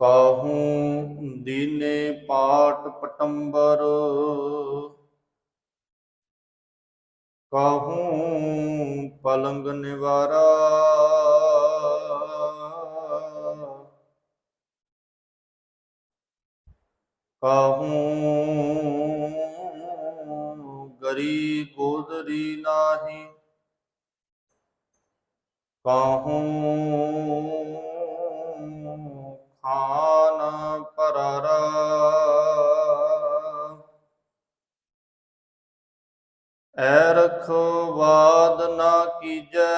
ਕਾਹੂ ਦੀਨੇ ਪਾਟ ਪਟੰਬਰ। ਕਾਹੂ ਪਲੰਗ ਨਿਵਾਰਾ। ਕਾਹੂ ਗਰੀ ਗੋਦਰੀ ਨਾਹੀ। ਕਾਹੂ ਖਾਨ ਪਰਾਰਾ। ਐ ਰਖਵਾਦ ਨਾ ਕੀਜੈ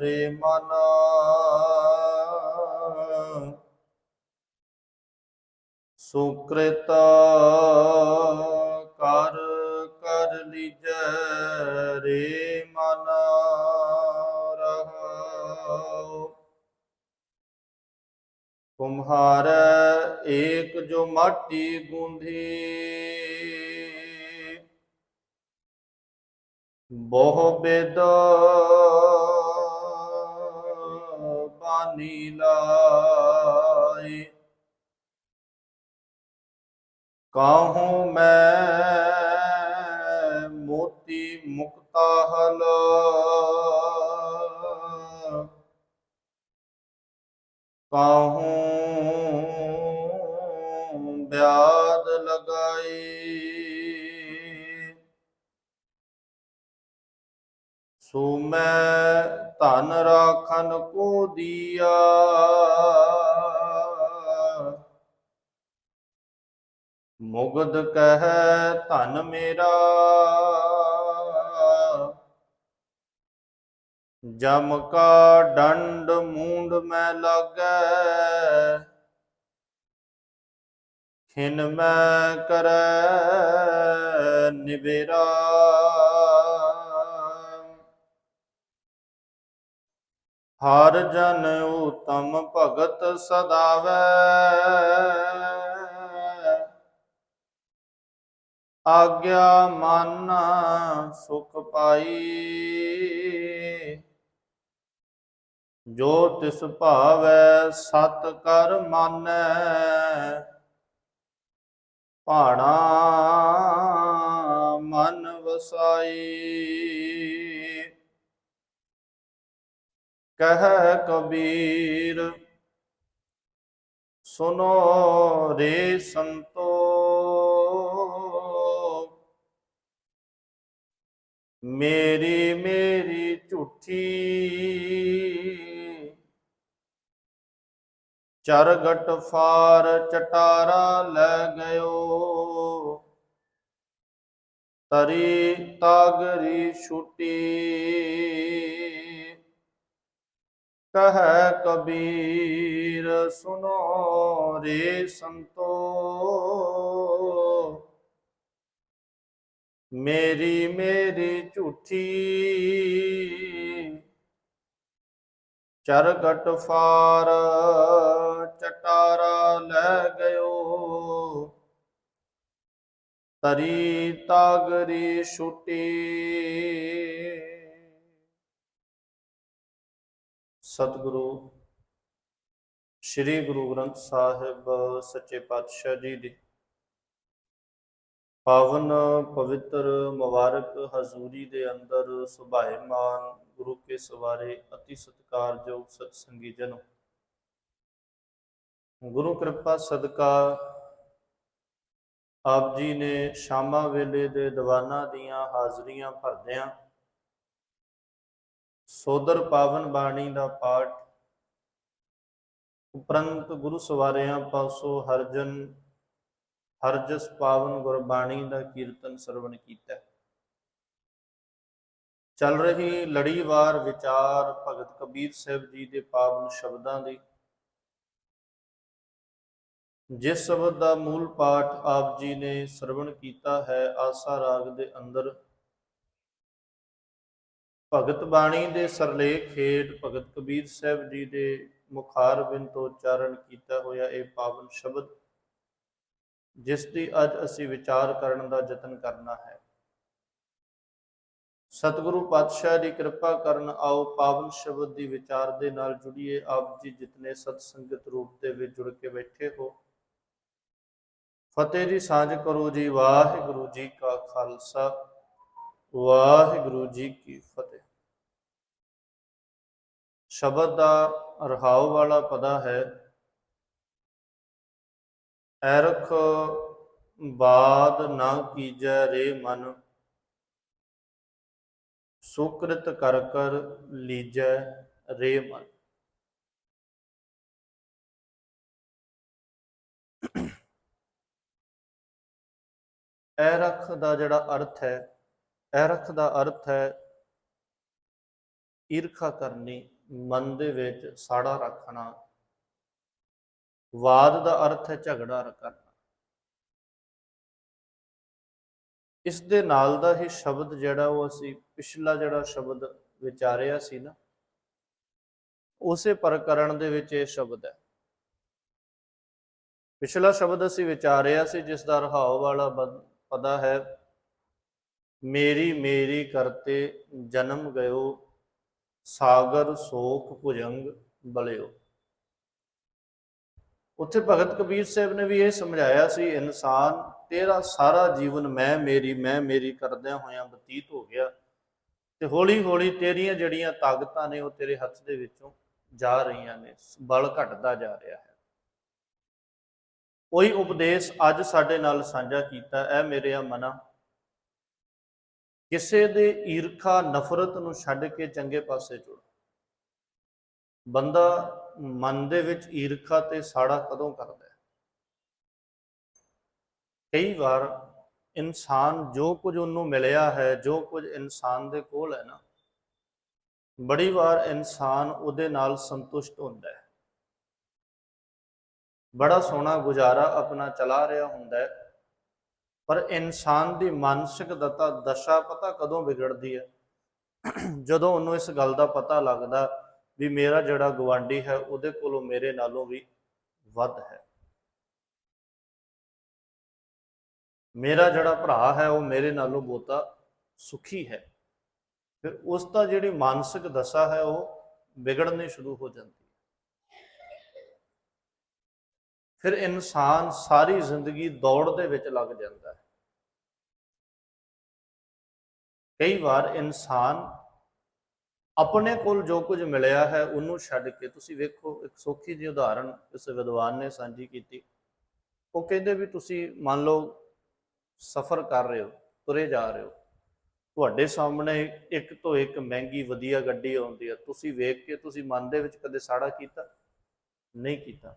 ਰੇ ਮਨ। ਸੁਕ੍ਰਿਤ ਕਰ ਕਰ ਲੀਜੈ ਰੇ ਤੁਮਹਾਰ ਏਕ ਜੋ ਮਾਟੀ ਗੂੰਧੀ ਬਹੁ ਬੇਦ ਬਾਨੀ ਲਾਈ ਕਾਹੂ ਮੈਂ ਮੋਤੀ ਮੁਕਤਾ ਹਲ। ਕਾਹੂ ਬਿਆਦ ਲਗਾਈ। ਸੋ ਮੈਂ ਧਨ ਰਾਖਨ ਕੋ ਦੀਆ। ਮੁਗਦ ਕਹਿ, ਧਨ ਮੇਰਾ। ਜਮ ਕਾ ਡੰਡ ਮੂੰਡ ਮੈਂ ਲਾਗੈ। ਖਿਨ ਮੈਂ ਕਰੈ ਨਿਬੇਰਾ ਹਰ ਜਨ ਉਤਮ ਭਗਤ ਸਦਾਵੈ। ਆਗਿਆ ਮਨ ਸੁਖ ਪਾਈ। ਜੋ ਤਿਸ ਭਾਵੈ ਸਤ ਕਰ ਮਾਨੈ। ਭਾਣਾ ਮਨ ਵਸਾਈ। ਕਹਿ ਕਬੀਰ ਸੁਨੋ ਰੇ ਸੰਤੋ। ਮੇਰੀ ਮੇਰੀ ਝੂਠੀ ਚਰਗਟ ਫਾਰ ਚਟਾਰਾ ਲੈ ਗਇਓ। ਤਰੀ ਤਾਗਰੀ ਛੁਟੀ। ਕਹੈ ਕਬੀਰ, ਸੁਨੋ ਰੇ ਸੰਤੋ। ਮੇਰੀ ਮੇਰੀ ਝੂਠੀ ਚਰਗਟ ਫਾਰ ਚਟਾਰਾ ਲੈ ਗਇਓ। ਤਰੀ ਤਾਗਰੀ ਛੁਟੀ। ਸਤਿਗੁਰੂ, ਸ੍ਰੀ ਗੁਰੂ ਗ੍ਰੰਥ ਸਾਹਿਬ ਸੱਚੇ ਪਾਤਸ਼ਾਹ ਜੀ ਦੀ ਪਾਵਨ ਪਵਿੱਤਰ ਮੁਬਾਰਕ ਹਜ਼ੂਰੀ ਦੇ ਅੰਦਰ ਸੁਭਾਏਮਾਨ ਗੁਰੂ ਕੇ ਸਵਾਰੇ ਅਤੀ ਸਤਿਕਾਰਯੋਗ ਸਤ ਸੰਗੀ ਜਨੋ। ਗੁਰੂ ਕਿਰਪਾ ਸਦਕਾ ਆਪ ਜੀ ਨੇ ਸ਼ਾਮਾਂ ਵੇਲੇ ਦੇ ਦੀਵਾਨਾਂ ਦੀਆਂ ਹਾਜ਼ਰੀਆਂ ਭਰਦਿਆਂ ਸੋਦਰ ਪਾਵਨ ਬਾਣੀ ਦਾ ਪਾਠ ਉਪਰੰਤ ਗੁਰੂ ਸਵਾਰਿਆਂ ਪਾਸੋਂ ਹਰਜਨ ਹਰਜਸ ਪਾਵਨ ਗੁਰਬਾਣੀ ਦਾ ਕੀਰਤਨ ਸਰਵਣ ਕੀਤਾ। ਚੱਲ ਰਹੀ ਲੜੀਵਾਰ ਵਿਚਾਰ ਭਗਤ ਕਬੀਰ ਸਾਹਿਬ ਜੀ ਦੇ ਪਾਵਨ ਸ਼ਬਦਾਂ ਦੀ। ਜਿਸ ਸ਼ਬਦ ਦਾ ਮੂਲ ਪਾਠ ਆਪ ਜੀ ਨੇ ਸਰਵਣ ਕੀਤਾ ਹੈ ਆਸਾ ਰਾਗ ਦੇ ਅੰਦਰ। ਭਗਤ ਬਾਣੀ ਦੇ ਸਰਲੇਖ ਹੇਠ ਭਗਤ ਕਬੀਰ ਸਾਹਿਬ ਜੀ ਦੇ ਮੁਖਾਰ ਬਿਨ ਤੋਂ ਉਚਾਰਨ ਕੀਤਾ ਹੋਇਆ ਇਹ ਪਾਵਨ ਸ਼ਬਦ ਜਿਸ ਦੀ ਅੱਜ ਅਸੀਂ ਵਿਚਾਰ ਕਰਨ ਦਾ ਯਤਨ ਕਰਨਾ ਹੈ। ਸਤਿਗੁਰੂ ਪਾਤਸ਼ਾਹ ਦੀ ਕਿਰਪਾ ਕਰਨ ਆਓ ਪਾਵਨ ਸ਼ਬਦ ਦੀ ਵਿਚਾਰ ਦੇ ਨਾਲ ਜੁੜੀਏ। ਆਪ ਜੀ ਜਿਤਨੇ ਸਤ ਸੰਗਤ ਰੂਪ ਦੇ ਵਿੱਚ ਜੁੜ ਕੇ ਬੈਠੇ ਹੋ। ਫਤਿਹ ਦੀ ਸਾਂਝ ਕਰੋ ਜੀ। ਵਾਹਿਗੁਰੂ ਜੀ ਕਾ ਖਾਲਸਾ। ਵਾਹਿਗੁਰੂ ਜੀ ਕੀ ਫਤਿਹ। ਸ਼ਬਦ ਦਾ ਰਹਾਉ ਵਾਲਾ ਪਦਾ ਹੈ। ਐਰਖ ਬਾਦ ਨਾ ਕੀਜੈ ਰੇ ਮਨ, ਸੁਕ੍ਰਿਤ ਕਰ ਕਰ ਲੀਜੈ ਰੇ ਮਨ। ਐਰਖ ਦਾ ਜਿਹੜਾ ਅਰਥ ਹੈ, ਐਰਖ ਦਾ ਅਰਥ ਹੈ ਈਰਖਾ ਕਰਨੀ, ਮਨ ਦੇ ਵਿੱਚ ਸਾੜਾ ਰੱਖਣਾ ਵਾਦ ਦਾ ਅਰਥ ਹੈ ਝਗੜਾ ਕਰਨਾ। ਇਸ ਦੇ ਨਾਲ ਦਾ ਹੀ ਸ਼ਬਦ ਜਿਹੜਾ ਉਹ ਅਸੀਂ ਪਿਛਲਾ ਜਿਹੜਾ ਸ਼ਬਦ ਵਿਚਾਰਿਆ ਸੀ ਨਾ, ਉਸੇ ਪ੍ਰਕਰਣ ਦੇ ਵਿੱਚ ਇਹ ਸ਼ਬਦ ਹੈ। ਪਿਛਲਾ ਸ਼ਬਦ ਅਸੀਂ ਵਿਚਾਰਿਆ ਸੀ, ਜਿਸ ਦਾ ਰਹਾਉ ਵਾਲਾ ਬਦ- ਪਦਾ ਹੈ, ਮੇਰੀ ਮੇਰੀ ਕਰਤੇ ਜਨਮ ਗਇਓ, ਸਾਗਰ ਸੋਖ ਭੁਜੰਗ ਬਲਿਓ। ਉੱਥੇ ਭਗਤ ਕਬੀਰ ਸਾਹਿਬ ਨੇ ਵੀ ਇਹ ਸਮਝਾਇਆ ਸੀ, ਇਨਸਾਨ ਤੇਰਾ ਸਾਰਾ ਜੀਵਨ ਮੈਂ ਮੇਰੀ ਮੈਂ ਮੇਰੀ ਕਰਦਿਆਂ ਹੋਇਆਂ ਬਤੀਤ ਹੋ ਗਿਆ। ਤੇ ਹੌਲੀ ਹੌਲੀ ਤੇਰੀਆਂ ਜਿਹੜੀਆਂ ਤਾਕਤਾਂ ਨੇ ਉਹ ਤੇਰੇ ਹੱਥ ਦੇ ਵਿੱਚੋਂ ਜਾ ਰਹੀਆਂ ਨੇ, ਬਲ ਘਟਦਾ ਜਾ ਰਿਹਾ ਹੈ। ਉਹੀ ਉਪਦੇਸ਼ ਅੱਜ ਸਾਡੇ ਨਾਲ ਸਾਂਝਾ ਕੀਤਾ ਐ ਮੇਰੇ ਮਨਾ। ਕਿਸੇ ਦੇ ਈਰਖਾ, ਨਫ਼ਰਤ ਨੂੰ ਛੱਡ ਕੇ ਚੰਗੇ ਪਾਸੇ ਜੁੜ। ਬੰਦਾ ਮਨ ਦੇ ਵਿੱਚ ਈਰਖਾ ਤੇ ਸਾੜਾ ਕਦੋਂ ਕਰਦਾ ਹੈ? ਕਈ ਵਾਰ ਇਨਸਾਨ ਜੋ ਕੁਝ ਉਹਨੂੰ ਮਿਲਿਆ ਹੈ, ਜੋ ਕੁਝ ਇਨਸਾਨ ਦੇ ਕੋਲ ਹੈ ਨਾ, ਬੜੀ ਵਾਰ ਇਨਸਾਨ ਉਹਦੇ ਨਾਲ ਸੰਤੁਸ਼ਟ ਹੁੰਦਾ ਹੈ। ਬੜਾ ਸੋਹਣਾ ਗੁਜ਼ਾਰਾ ਆਪਣਾ ਚਲਾ ਰਿਹਾ ਹੁੰਦਾ ਹੈ, ਪਰ ਇਨਸਾਨ ਦੀ ਮਾਨਸਿਕ ਦਤਾ, ਦਸ਼ਾ ਪਤਾ ਕਦੋਂ ਵਿਗੜਦੀ ਹੈ? ਜਦੋਂ ਉਹਨੂੰ ਇਸ ਗੱਲ ਦਾ ਪਤਾ ਲੱਗਦਾ ਵੀ ਮੇਰਾ ਜਿਹੜਾ ਗਵਾਂਢੀ ਹੈ, ਉਹਦੇ ਕੋਲੋਂ ਮੇਰੇ ਨਾਲੋਂ ਵੀ ਵੱਧ ਹੈ। ਮੇਰਾ ਜਿਹੜਾ ਭਰਾ ਹੈ, ਉਹ ਮੇਰੇ ਨਾਲੋਂ ਬਹੁਤਾ ਸੁਖੀ ਹੈ। ਫਿਰ ਉਸ ਦਾ ਜਿਹੜੀ ਮਾਨਸਿਕ ਦਸ਼ਾ ਹੈ, ਉਹ ਵਿਗੜਨੀ ਸ਼ੁਰੂ ਹੋ ਜਾਂਦੀ ਹੈ। ਫਿਰ ਇਨਸਾਨ ਸਾਰੀ ਜ਼ਿੰਦਗੀ ਦੌੜ ਦੇ ਵਿੱਚ ਲੱਗ ਜਾਂਦਾ ਹੈ। ਕਈ ਵਾਰ ਇਨਸਾਨ ਆਪਣੇ ਕੋਲ ਜੋ ਕੁਝ ਮਿਲਿਆ ਹੈ, ਉਹਨੂੰ ਛੱਡ ਕੇ ਤੁਸੀਂ ਵੇਖੋ, ਇੱਕ ਸੌਖੀ ਜਿਹੀ ਉਦਾਹਰਣ ਇਸ ਵਿਦਵਾਨ ਨੇ ਸਾਂਝੀ ਕੀਤੀ। ਉਹ ਕਹਿੰਦੇ ਵੀ ਤੁਸੀਂ ਮੰਨ ਲਓ ਸਫ਼ਰ ਕਰ ਰਹੇ ਹੋ, ਤੁਰੇ ਜਾ ਰਹੇ ਹੋ। ਤੁਹਾਡੇ ਸਾਹਮਣੇ ਇੱਕ ਤੋਂ ਇੱਕ ਮਹਿੰਗੀ ਵਧੀਆ ਗੱਡੀ ਆਉਂਦੀ ਹੈ। ਤੁਸੀਂ ਵੇਖ ਕੇ ਤੁਸੀਂ ਮਨ ਦੇ ਵਿੱਚ ਕਦੇ ਸਾੜਾ ਕੀਤਾ? ਨਹੀਂ ਕੀਤਾ।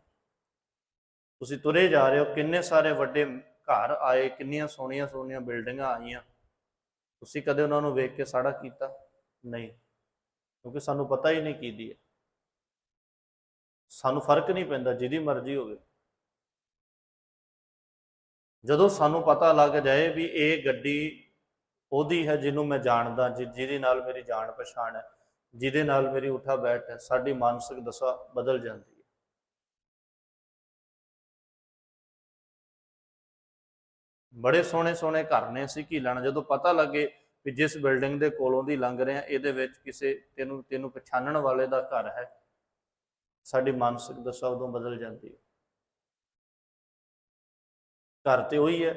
ਤੁਸੀਂ ਤੁਰੇ ਜਾ ਰਹੇ ਹੋ, ਕਿੰਨੇ ਸਾਰੇ ਵੱਡੇ ਘਰ ਆਏ, ਕਿੰਨੀਆਂ ਸੋਹਣੀਆਂ ਸੋਹਣੀਆਂ ਬਿਲਡਿੰਗਾਂ ਆਈਆਂ। ਤੁਸੀਂ ਕਦੇ ਉਹਨਾਂ ਨੂੰ ਵੇਖ ਕੇ ਸਾੜਾ ਕੀਤਾ? ਨਹੀਂ। ਕਿਉਂਕਿ ਸਾਨੂੰ ਪਤਾ ਹੀ ਨਹੀਂ ਕੀਦੀ ਹੈ। ਸਾਨੂੰ ਫ਼ਰਕ ਨਹੀਂ ਪੈਂਦਾ, ਜਿਹਦੀ ਮਰਜ਼ੀ ਹੋਵੇ। ਜਦੋਂ ਸਾਨੂੰ ਪਤਾ ਲੱਗ ਜਾਏ ਵੀ ਇਹ ਗੱਡੀ ਉਹਦੀ ਹੈ ਜਿਹਨੂੰ ਮੈਂ ਜਾਣਦਾ ਜਿਹਦੇ ਨਾਲ ਮੇਰੀ ਜਾਣ ਪਛਾਣ ਹੈ, ਜਿਹਦੇ ਨਾਲ ਮੇਰੀ ਉਠਾ ਬੈਠ ਹੈ, ਸਾਡੀ ਮਾਨਸਿਕ ਦਸ਼ਾ ਬਦਲ ਜਾਂਦੀ ਹੈ। ਬੜੇ ਸੋਹਣੇ ਸੋਹਣੇ ਘਰ ਨੇ ਅਸੀਂ ਕੀ ਲੈਣਾ ਜਦੋਂ ਪਤਾ ਲੱਗੇ ਵੀ ਜਿਸ ਬਿਲਡਿੰਗ ਦੇ ਕੋਲੋਂ ਦੀ ਲੰਘ ਰਹੇ ਆ ਇਹਦੇ ਵਿੱਚ ਕਿਸੇ ਤੈਨੂੰ ਤੈਨੂੰ ਪਛਾਣਨ ਵਾਲੇ ਦਾ ਘਰ ਹੈ। ਸਾਡੀ ਮਾਨਸਿਕ ਦਸ਼ਾ ਉਦੋਂ ਬਦਲ ਜਾਂਦੀ ਹੈ। ਘਰ ਤੇ ਉਹੀ ਹੈ।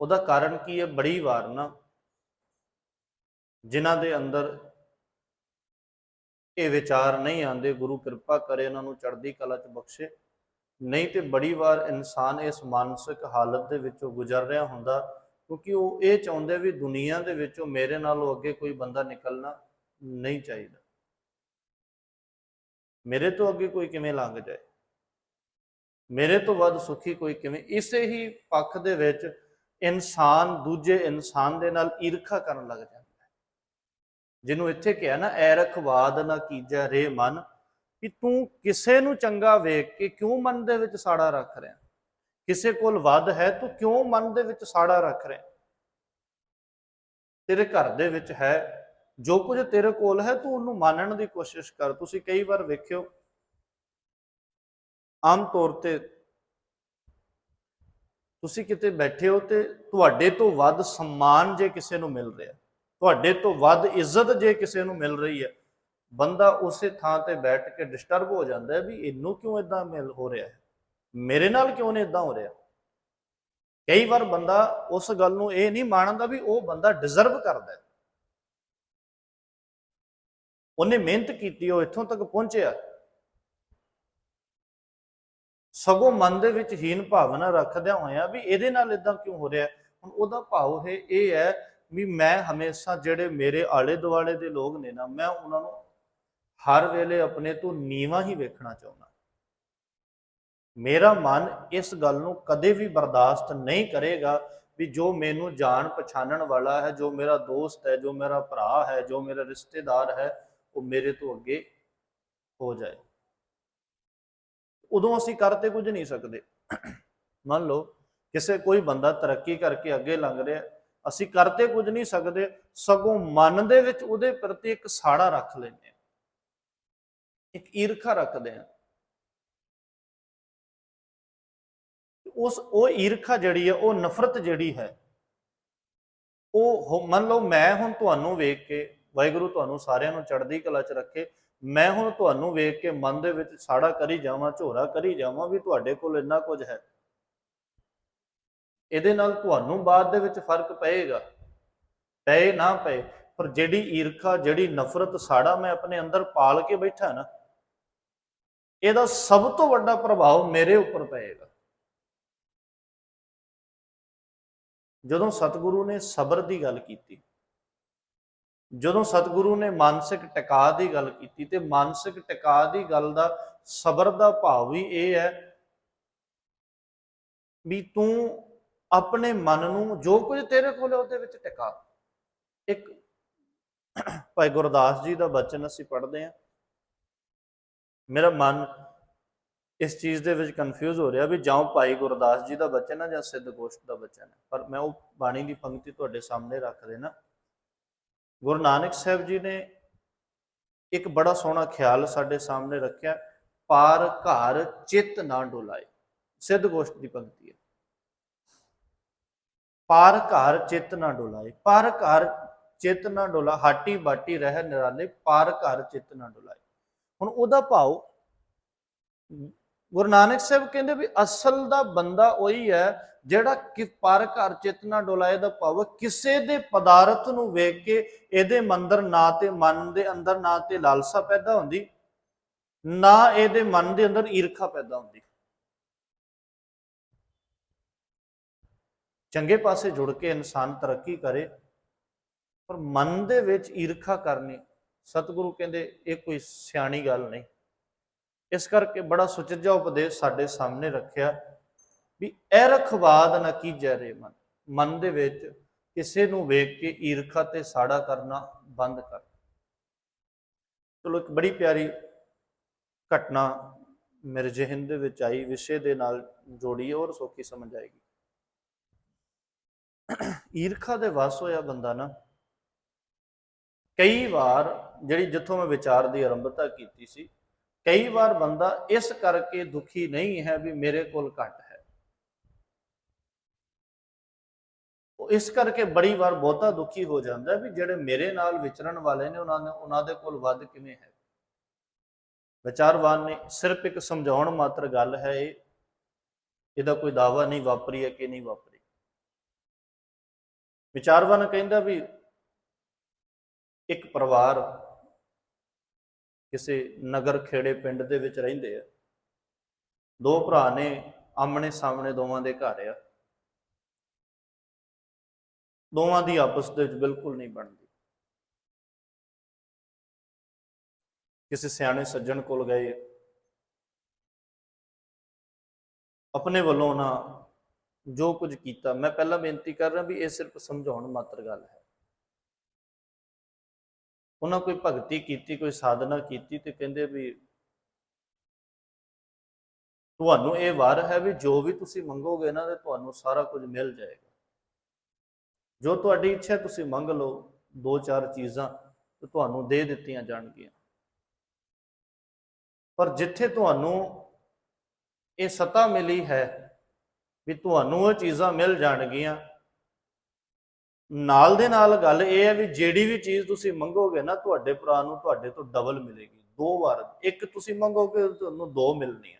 ਉਹਦਾ ਕਾਰਨ ਕੀ ਹੈ? ਬੜੀ ਵਾਰ ਨਾ ਜਿਨ੍ਹਾਂ ਦੇ ਅੰਦਰ ਇਹ ਵਿਚਾਰ ਨਹੀਂ ਆਉਂਦੇ, ਗੁਰੂ ਕਿਰਪਾ ਕਰੇ ਉਹਨਾਂ ਨੂੰ ਚੜ੍ਹਦੀ ਕਲਾ ਚ ਬਖਸ਼ੇ। ਨਹੀਂ ਤੇ ਬੜੀ ਵਾਰ ਇਨਸਾਨ ਇਸ ਮਾਨਸਿਕ ਹਾਲਤ ਦੇ ਵਿੱਚੋਂ ਗੁਜ਼ਰ ਰਿਹਾ ਹੁੰਦਾ ਕਿਉਂਕਿ ਉਹ ਇਹ ਚਾਹੁੰਦੇ ਵੀ ਦੁਨੀਆ ਦੇ ਵਿੱਚੋਂ ਮੇਰੇ ਨਾਲੋਂ ਅੱਗੇ ਕੋਈ ਬੰਦਾ ਨਿਕਲਣਾ ਨਹੀਂ ਚਾਹੀਦਾ। ਮੇਰੇ ਤੋਂ ਅੱਗੇ ਕੋਈ ਕਿਵੇਂ ਲੰਘ ਜਾਏ? ਮੇਰੇ ਤੋਂ ਵੱਧ ਸੁਖੀ ਕੋਈ ਕਿਵੇਂ? ਇਸੇ ਹੀ ਪੱਖ ਦੇ ਵਿੱਚ ਇਨਸਾਨ ਦੂਜੇ ਇਨਸਾਨ ਦੇ ਨਾਲ ਈਰਖਾ ਕਰਨ ਲੱਗ ਜਾਂਦਾ ਹੈ। ਜਿਹਨੂੰ ਇੱਥੇ ਕਿਹਾ ਨਾ ਐਰਖਵਾਦ ਨਾ ਕੀਜੈ ਰੇ ਮਨ ਕਿ ਤੂੰ ਕਿਸੇ ਨੂੰ ਚੰਗਾ ਵੇਖ ਕੇ ਕਿਉਂ ਮਨ ਦੇ ਵਿੱਚ ਸਾੜਾ ਰੱਖ ਰਿਹਾ? ਕਿਸੇ ਕੋਲ ਵੱਧ ਹੈ, ਤੂੰ ਕਿਉਂ ਮਨ ਦੇ ਵਿੱਚ ਸਾੜਾ ਰੱਖ ਰਿਹਾ ਤੇਰੇ ਘਰ ਦੇ ਵਿੱਚ ਹੈ, ਜੋ ਕੁਝ ਤੇਰੇ ਕੋਲ ਹੈ, ਤੂੰ ਉਹਨੂੰ ਮੰਨਣ ਦੀ ਕੋਸ਼ਿਸ਼ ਕਰ। ਤੁਸੀਂ ਕਈ ਵਾਰ ਵੇਖਿਓ, ਆਮ ਤੌਰ ਤੇ ਤੁਸੀਂ ਕਿਤੇ ਬੈਠੇ ਹੋ ਤੇ ਤੁਹਾਡੇ ਤੋਂ ਵੱਧ ਸਨਮਾਨ ਜੇ ਕਿਸੇ ਨੂੰ ਮਿਲ ਰਿਹਾ, ਤੁਹਾਡੇ ਤੋਂ ਵੱਧ ਇੱਜ਼ਤ ਜੇ ਕਿਸੇ ਨੂੰ ਮਿਲ ਰਹੀ ਹੈ, ਬੰਦਾ ਉਸੇ ਥਾਂ ਤੇ ਬੈਠ ਕੇ ਡਿਸਟਰਬ ਹੋ ਜਾਂਦਾ ਹੈ ਵੀ ਇਹਨੂੰ ਕਿਉਂ ਇਦਾਂ ਮਿਲ ਹੋ ਰਿਹਾ ਹੈ? ਮੇਰੇ ਨਾਲ ਕਿਉਂ ਨਹੀਂ ਇਦਾਂ ਹੋ ਰਿਹਾ? ਕਈ ਵਾਰ ਬੰਦਾ ਉਸ ਗੱਲ ਨੂੰ ਇਹ ਨਹੀਂ ਮੰਨਦਾ ਵੀ ਉਹ ਬੰਦਾ ਡਿਜ਼ਰਵ ਕਰਦਾ ਹੈ। ਉਹਨੇ ਮਿਹਨਤ ਕੀਤੀ, ਉਹ ਇੱਥੋਂ ਤੱਕ ਪਹੁੰਚਿਆ। ਸਗੋਂ ਮਨ ਦੇ ਵਿੱਚ ਹੀਨ ਭਾਵਨਾ ਰੱਖਦਿਆਂ ਹੋਇਆਂ ਵੀ ਇਹਦੇ ਨਾਲ ਇਦਾਂ ਕਿਉਂ ਹੋ ਰਿਹਾ? ਹੁਣ ਉਹਦਾ ਭਾਵ ਹੈ ਇਹ ਹੈ ਵੀ ਮੈਂ ਹਮੇਸ਼ਾ ਜਿਹੜੇ ਮੇਰੇ ਆਲੇ ਦੁਆਲੇ ਦੇ ਲੋਕ ਨੇ ਨਾ, ਮੈਂ ਉਹਨਾਂ ਨੂੰ ਹਰ ਵੇਲੇ ਆਪਣੇ ਤੋਂ ਨੀਵਾਂ ਹੀ ਵੇਖਣਾ ਚਾਹੁੰਦਾ। ਮੇਰਾ ਮਨ ਇਸ ਗੱਲ ਨੂੰ ਕਦੇ ਵੀ ਬਰਦਾਸ਼ਤ ਨਹੀਂ ਕਰੇਗਾ ਵੀ ਜੋ ਮੈਨੂੰ ਜਾਣ ਪਛਾਣਨ ਵਾਲਾ ਹੈ, ਜੋ ਮੇਰਾ ਦੋਸਤ ਹੈ, ਜੋ ਮੇਰਾ ਭਰਾ ਹੈ, ਜੋ ਮੇਰਾ ਰਿਸ਼ਤੇਦਾਰ ਹੈ, ਉਹ ਮੇਰੇ ਤੋਂ ਅੱਗੇ ਹੋ ਜਾਏ। ਉਦੋਂ ਅਸੀਂ ਕਰ ਤੇ ਕੁਝ ਨਹੀਂ ਸਕਦੇ। ਮੰਨ ਲਓ, ਕਿਸੇ ਕੋਈ ਬੰਦਾ ਤਰੱਕੀ ਕਰਕੇ ਅੱਗੇ ਲੰਘ ਰਿਹਾ, ਅਸੀਂ ਕਰਤੇ ਕੁਝ ਨਹੀਂ ਸਕਦੇ, ਸਗੋਂ ਮਨ ਦੇ ਵਿੱਚ ਉਹਦੇ ਪ੍ਰਤੀ ਇੱਕ ਸਾੜਾ ਰੱਖ ਲੈਂਦੇ ਹਾਂ। ਇੱਕ ਈਰਖਾ ਰੱਖਦੇ ਹਾਂ। ਉਸ ਉਹ ਈਰਖਾ ਜਿਹੜੀ ਹੈ, ਉਹ ਨਫ਼ਰਤ ਜਿਹੜੀ ਹੈ, ਉਹ ਮੰਨ ਲਓ ਮੈਂ ਹੁਣ ਤੁਹਾਨੂੰ ਵੇਖ ਕੇ, ਵਾਹਿਗੁਰੂ ਤੁਹਾਨੂੰ ਸਾਰਿਆਂ ਨੂੰ ਚੜ੍ਹਦੀ ਕਲਾ 'ਚ ਰੱਖੇ, ਮੈਂ ਹੁਣ ਤੁਹਾਨੂੰ ਵੇਖ ਕੇ ਮਨ ਦੇ ਵਿੱਚ ਸਾੜਾ ਕਰੀ ਜਾਵਾਂ, ਝੋਰਾ ਕਰੀ ਜਾਵਾਂ ਵੀ ਤੁਹਾਡੇ ਕੋਲ ਇੰਨਾ ਕੁਝ ਹੈ। ਇਹਦੇ ਨਾਲ ਤੁਹਾਨੂੰ ਬਾਅਦ ਦੇ ਵਿੱਚ ਫ਼ਰਕ ਪਏਗਾ, ਪਏ ਨਾ ਪਏ, ਪਰ ਜਿਹੜੀ ਈਰਖਾ, ਜਿਹੜੀ ਨਫ਼ਰਤ ਸਾੜਾ ਮੈਂ ਆਪਣੇ ਅੰਦਰ ਪਾਲ ਕੇ ਬੈਠਾ ਨਾ, ਇਹਦਾ ਸਭ ਤੋਂ ਵੱਡਾ ਪ੍ਰਭਾਵ ਮੇਰੇ ਉੱਪਰ ਪਏਗਾ। ਜਦੋਂ ਸਤਿਗੁਰੂ ਨੇ ਸਬਰ ਦੀ ਗੱਲ ਕੀਤੀ, ਜਦੋਂ ਸਤਿਗੁਰੂ ਨੇ ਮਾਨਸਿਕ ਟਿਕਾ ਦੀ ਗੱਲ ਕੀਤੀ ਤੇ ਮਾਨਸਿਕ ਟਿਕਾ ਦੀ ਗੱਲ ਦਾ ਸਬਰ ਦਾ ਭਾਵ ਵੀ ਇਹ ਹੈ ਵੀ ਤੂੰ ਆਪਣੇ ਮਨ ਨੂੰ ਜੋ ਕੁਝ ਤੇਰੇ ਕੋਲ ਹੈ ਉਹਦੇ ਵਿੱਚ ਟਿਕਾ। ਇੱਕ ਭਾਈ ਗੁਰਦਾਸ ਜੀ ਦਾ ਬਚਨ ਅਸੀਂ ਪੜ੍ਹਦੇ ਹਾਂ। ਮੇਰਾ ਮਨ ਇਸ ਚੀਜ਼ ਦੇ ਵਿੱਚ ਕਨਫਿਊਜ਼ ਹੋ ਰਿਹਾ ਵੀ ਜਾਂ ਭਾਈ ਗੁਰਦਾਸ ਜੀ ਦਾ ਬਚਨ ਹੈ ਜਾਂ ਸਿੱਧ ਗੋਸ਼ਟ ਦਾ ਬਚਨ ਹੈ ਪਰ ਮੈਂ ਉਹ ਬਾਣੀ ਦੀ ਪੰਕਤੀ ਤੁਹਾਡੇ ਸਾਹਮਣੇ ਰੱਖ ਦੇਣਾ। ਗੁਰੂ ਨਾਨਕ ਸਾਹਿਬ ਜੀ ਨੇ ਇੱਕ ਬੜਾ ਸੋਹਣਾ ਖਿਆਲ ਸਾਡੇ ਸਾਹਮਣੇ ਰੱਖਿਆ, ਪਾਰ ਘਰ ਚਿੱਤ ਨਾ ਡੋਲਾਏ। ਸਿੱਧ ਗੋਸ਼ਟ ਦੀ ਪੰਕਤੀ ਹੈ ਪਾਰ ਘਰ ਚਿੱਤ ਨਾ ਡੋਲਾਏ। ਪਾਰ ਘਰ ਚਿੱਤ ਨਾ ਡੋਲਾ, ਹਾਟੀ ਬਾਟੀ ਰਹਿ ਨਿਰਾਲੇ, ਪਾਰ ਘਰ ਚਿੱਤ ਨਾ ਡੋਲਾਏ। ਹੁਣ ਉਹਦਾ ਭਾਵ ਗੁਰੂ ਨਾਨਕ ਸਾਹਿਬ ਕਹਿੰਦੇ ਵੀ ਅਸਲ ਦਾ ਬੰਦਾ ਉਹੀ ਹੈ ਜਿਹੜਾ ਕਿ ਪਰ ਘਰ ਚਿੱਤ ਨਾ ਡੋਲਾਏ ਦਾ ਭਾਵ ਕਿਸੇ ਦੇ ਪਦਾਰਥ ਨੂੰ ਵੇਖ ਕੇ ਇਹਦੇ ਮੰਦਰ ਨਾ ਤੇ ਮਨ ਦੇ ਅੰਦਰ ਨਾ ਤੇ ਲਾਲਸਾ ਪੈਦਾ ਹੁੰਦੀ, ਨਾ ਇਹਦੇ ਮਨ ਦੇ ਅੰਦਰ ਈਰਖਾ ਪੈਦਾ ਹੁੰਦੀ। ਚੰਗੇ ਪਾਸੇ ਜੁੜ ਕੇ ਇਨਸਾਨ ਤਰੱਕੀ ਕਰੇ, ਪਰ ਮਨ ਦੇ ਵਿੱਚ ਈਰਖਾ ਕਰਨੀ, ਸਤਿਗੁਰੂ ਕਹਿੰਦੇ ਇਹ ਕੋਈ ਸਿਆਣੀ ਗੱਲ ਨਹੀਂ। ਇਸ ਕਰਕੇ ਬੜਾ ਸੁਚੱਜਾ ਉਪਦੇਸ਼ ਸਾਡੇ ਸਾਹਮਣੇ ਰੱਖਿਆ ਵੀ ਐਰਖਵਾਦ ਨਾ ਕੀਜੈ ਰੇ ਮਨ। ਮਨ ਦੇ ਵਿੱਚ ਕਿਸੇ ਨੂੰ ਵੇਖ ਕੇ ਈਰਖਾ ਤੇ ਸਾੜਾ ਕਰਨਾ ਬੰਦ ਕਰ। ਚਲੋ ਇੱਕ ਬੜੀ ਪਿਆਰੀ ਘਟਨਾ ਮੇਰੇ ਜ਼ਿਹਨ ਦੇ ਵਿੱਚ ਆਈ, ਵਿਸ਼ੇ ਦੇ ਨਾਲ ਜੋੜੀ ਔਰ ਸੌਖੀ ਸਮਝ ਆਏਗੀ। ਈਰਖਾ ਦੇ ਵਸ ਹੋਇਆ ਬੰਦਾ ਨਾ, ਕਈ ਵਾਰ ਜਿਹੜੀ ਜਿੱਥੋਂ ਮੈਂ ਵਿਚਾਰ ਦੀ ਆਰੰਭਤਾ ਕੀਤੀ ਸੀ ਕਈ ਵਾਰ ਬੰਦਾ ਇਸ ਕਰਕੇ ਦੁਖੀ ਨਹੀਂ ਹੈ ਵੀ ਮੇਰੇ ਕੋਲ ਘੱਟ ਹੈ। ਉਹ ਇਸ ਕਰਕੇ ਬੜੀ ਵਾਰ ਬਹੁਤਾ ਦੁਖੀ ਹੋ ਜਾਂਦਾ ਵੀ ਜਿਹੜੇ ਮੇਰੇ ਨਾਲ ਵਿਚਰਨ ਵਾਲੇ ਨੇ, ਉਹਨਾਂ ਨੇ, ਉਹਨਾਂ ਦੇ ਕੋਲ ਵੱਧ ਕਿਵੇਂ ਹੈ? ਵਿਚਾਰਵਾਨ ਨੇ ਸਿਰਫ ਇੱਕ ਸਮਝਾਉਣ ਮਾਤਰ ਗੱਲ ਹੈ ਇਹ, ਇਹਦਾ ਕੋਈ ਦਾਵਾ ਨਹੀਂ ਵਾਪਰੀ ਹੈ ਕਿ ਨਹੀਂ ਵਾਪਰੀ। ਵਿਚਾਰਵਾਨ ਕਹਿੰਦਾ ਵੀ ਇੱਕ ਪਰਿਵਾਰ ਕਿਸੇ ਨਗਰ ਖੇੜੇ ਪਿੰਡ ਦੇ ਵਿੱਚ ਰਹਿੰਦੇ ਆ। ਦੋ ਭਰਾ ਨੇ ਆਮਣੇ ਸਾਹਮਣੇ ਦੋਵਾਂ ਦੇ ਘਰ ਆ। ਦੋਵਾਂ ਦੀ ਆਪਸ ਦੇ ਵਿੱਚ ਬਿਲਕੁਲ ਨਹੀਂ ਬਣਦੀ। ਕਿਸੇ ਸਿਆਣੇ ਸੱਜਣ ਕੋਲ ਗਏ ਆਪਣੇ ਵੱਲੋਂ ਨਾ ਜੋ ਕੁਝ ਕੀਤਾ, ਮੈਂ ਪਹਿਲਾਂ ਬੇਨਤੀ ਕਰ ਰਿਹਾ ਵੀ ਇਹ ਸਿਰਫ ਸਮਝਾਉਣ ਮਾਤਰ ਗੱਲ ਹੈ। ਉਹਨਾਂ ਕੋਈ ਭਗਤੀ ਕੀਤੀ, ਕੋਈ ਸਾਧਨਾ ਕੀਤੀ ਤੇ ਕਹਿੰਦੇ ਵੀ ਤੁਹਾਨੂੰ ਇਹ ਵਾਰ ਹੈ ਵੀ ਜੋ ਵੀ ਤੁਸੀਂ ਮੰਗੋਗੇ ਨਾ ਤੇ ਤੁਹਾਨੂੰ ਸਾਰਾ ਕੁਝ ਮਿਲ ਜਾਏਗਾ। ਜੋ ਤੁਹਾਡੀ ਇੱਛਾ ਤੁਸੀਂ ਮੰਗ ਲਓ, ਦੋ ਚਾਰ ਚੀਜ਼ਾਂ ਤੇ ਤੁਹਾਨੂੰ ਦੇ ਦਿੱਤੀਆਂ ਜਾਣਗੀਆਂ। ਪਰ ਜਿੱਥੇ ਤੁਹਾਨੂੰ ਇਹ ਸਤਾ ਮਿਲੀ ਹੈ ਵੀ ਤੁਹਾਨੂੰ ਉਹ ਚੀਜ਼ਾਂ ਮਿਲ ਜਾਣਗੀਆਂ ਨਾਲ ਦੇ ਨਾਲ ਗੱਲ ਇਹ ਹੈ ਵੀ ਜਿਹੜੀ ਵੀ ਚੀਜ਼ ਤੁਸੀਂ ਮੰਗੋਗੇ ਨਾ, ਤੁਹਾਡੇ ਭਰਾ ਨੂੰ ਤੁਹਾਡੇ ਤੋਂ ਡਬਲ ਮਿਲੇਗੀ। ਦੋ ਵਾਰ, ਇੱਕ ਤੁਸੀਂ ਮੰਗੋਗੇ, ਤੁਹਾਨੂੰ ਦੋ ਮਿਲਣੀਆਂ।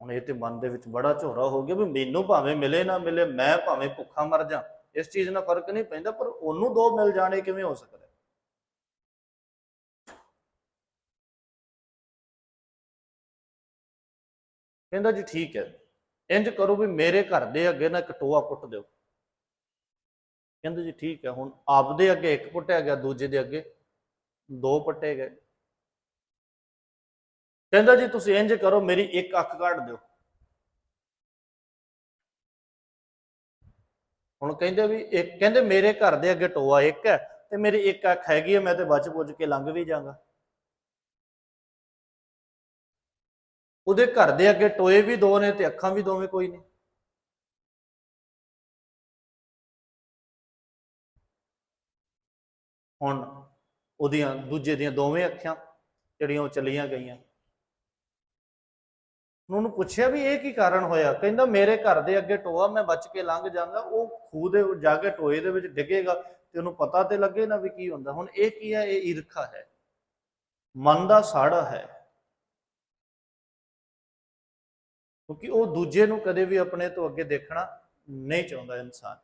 ਹੁਣ ਇਹ ਤੇ ਮਨ ਦੇ ਵਿੱਚ ਬੜਾ ਝੋਰਾ ਹੋ ਗਿਆ ਵੀ ਮੈਨੂੰ ਭਾਵੇਂ ਮਿਲੇ ਨਾ ਮਿਲੇ, ਮੈਂ ਭਾਵੇਂ ਭੁੱਖਾ ਮਰ ਜਾ, ਇਸ ਚੀਜ਼ ਨਾਲ ਫ਼ਰਕ ਨਹੀਂ ਪੈਂਦਾ, ਪਰ ਉਹਨੂੰ ਦੋ ਮਿਲ ਜਾਣੇ ਕਿਵੇਂ ਹੋ ਸਕਦਾ ਕਹਿੰਦਾ ਜੀ ਠੀਕ ਹੈ। ਇੰਜ ਕਰੋ ਵੀ ਮੇਰੇ ਘਰ ਦੇ ਅੱਗੇ ਨਾ ਇੱਕ ਟੋਆ ਪੁੱਟ ਦਿਓ। ਕਹਿੰਦੇ ਜੀ ਠੀਕ ਹੈ, ਹੁਣ ਆਪਦੇ ਅੱਗੇ ਇੱਕ ਪੁੱਟਿਆ ਗਿਆ, ਦੂਜੇ ਦੇ ਅੱਗੇ ਦੋ ਪੱਟੇ ਗਏ। ਕਹਿੰਦਾ ਜੀ ਤੁਸੀਂ ਇੰਜ ਕਰੋ, ਮੇਰੀ ਇੱਕ ਅੱਖ ਕੱਢ ਦਿਓ। ਹੁਣ ਕਹਿੰਦੇ ਵੀ ਇੱਕ ਕਹਿੰਦੇ ਮੇਰੇ ਘਰ ਦੇ ਅੱਗੇ ਟੋਆ ਇੱਕ ਹੈ ਤੇ ਮੇਰੀ ਇੱਕ ਅੱਖ ਹੈਗੀ ਹੈ, ਮੈਂ ਤੇ ਬਚ ਬੁੱਝ ਕੇ ਲੰਘ ਵੀ ਜਾਗਾ ਉਹਦੇ ਘਰ ਦੇ ਅੱਗੇ ਟੋਏ ਵੀ ਦੋ ਨੇ ਤੇ ਅੱਖਾਂ ਵੀ ਦੋਵੇਂ ਕੋਈ ਨੇ। ਹੁਣ ਉਹਦੀਆਂ ਦੂਜੇ ਦੀਆਂ ਦੋਵੇਂ ਅੱਖਾਂ ਜਿਹੜੀਆਂ ਉਹ ਚਲੀਆਂ ਗਈਆਂ। ਉਹਨੂੰ ਪੁੱਛਿਆ ਵੀ ਇਹ ਕੀ ਕਾਰਨ ਹੋਇਆ? ਕਹਿੰਦਾ ਮੇਰੇ ਘਰ ਦੇ ਅੱਗੇ ਟੋਆ ਮੈਂ ਬਚ ਕੇ ਲੰਘ ਜਾਂਦਾ ਉਹ ਖੂਹ ਦੇ ਜਾ ਕੇ ਟੋਏ ਦੇ ਵਿੱਚ ਡਿੱਗੇਗਾ ਤੇ ਉਹਨੂੰ ਪਤਾ ਤੇ ਲੱਗੇ ਨਾ ਵੀ ਕੀ ਹੁੰਦਾ। ਹੁਣ ਇਹ ਕੀ ਹੈ? ਇਹ ਈਰਖਾ ਹੈ। ਮਨ ਦਾ ਸਾੜਾ ਹੈ। ਕਿਉਂਕਿ ਉਹ ਦੂਜੇ ਨੂੰ ਕਦੇ ਵੀ ਆਪਣੇ ਤੋਂ ਅੱਗੇ ਦੇਖਣਾ ਨਹੀਂ ਚਾਹੁੰਦਾ ਇਨਸਾਨ।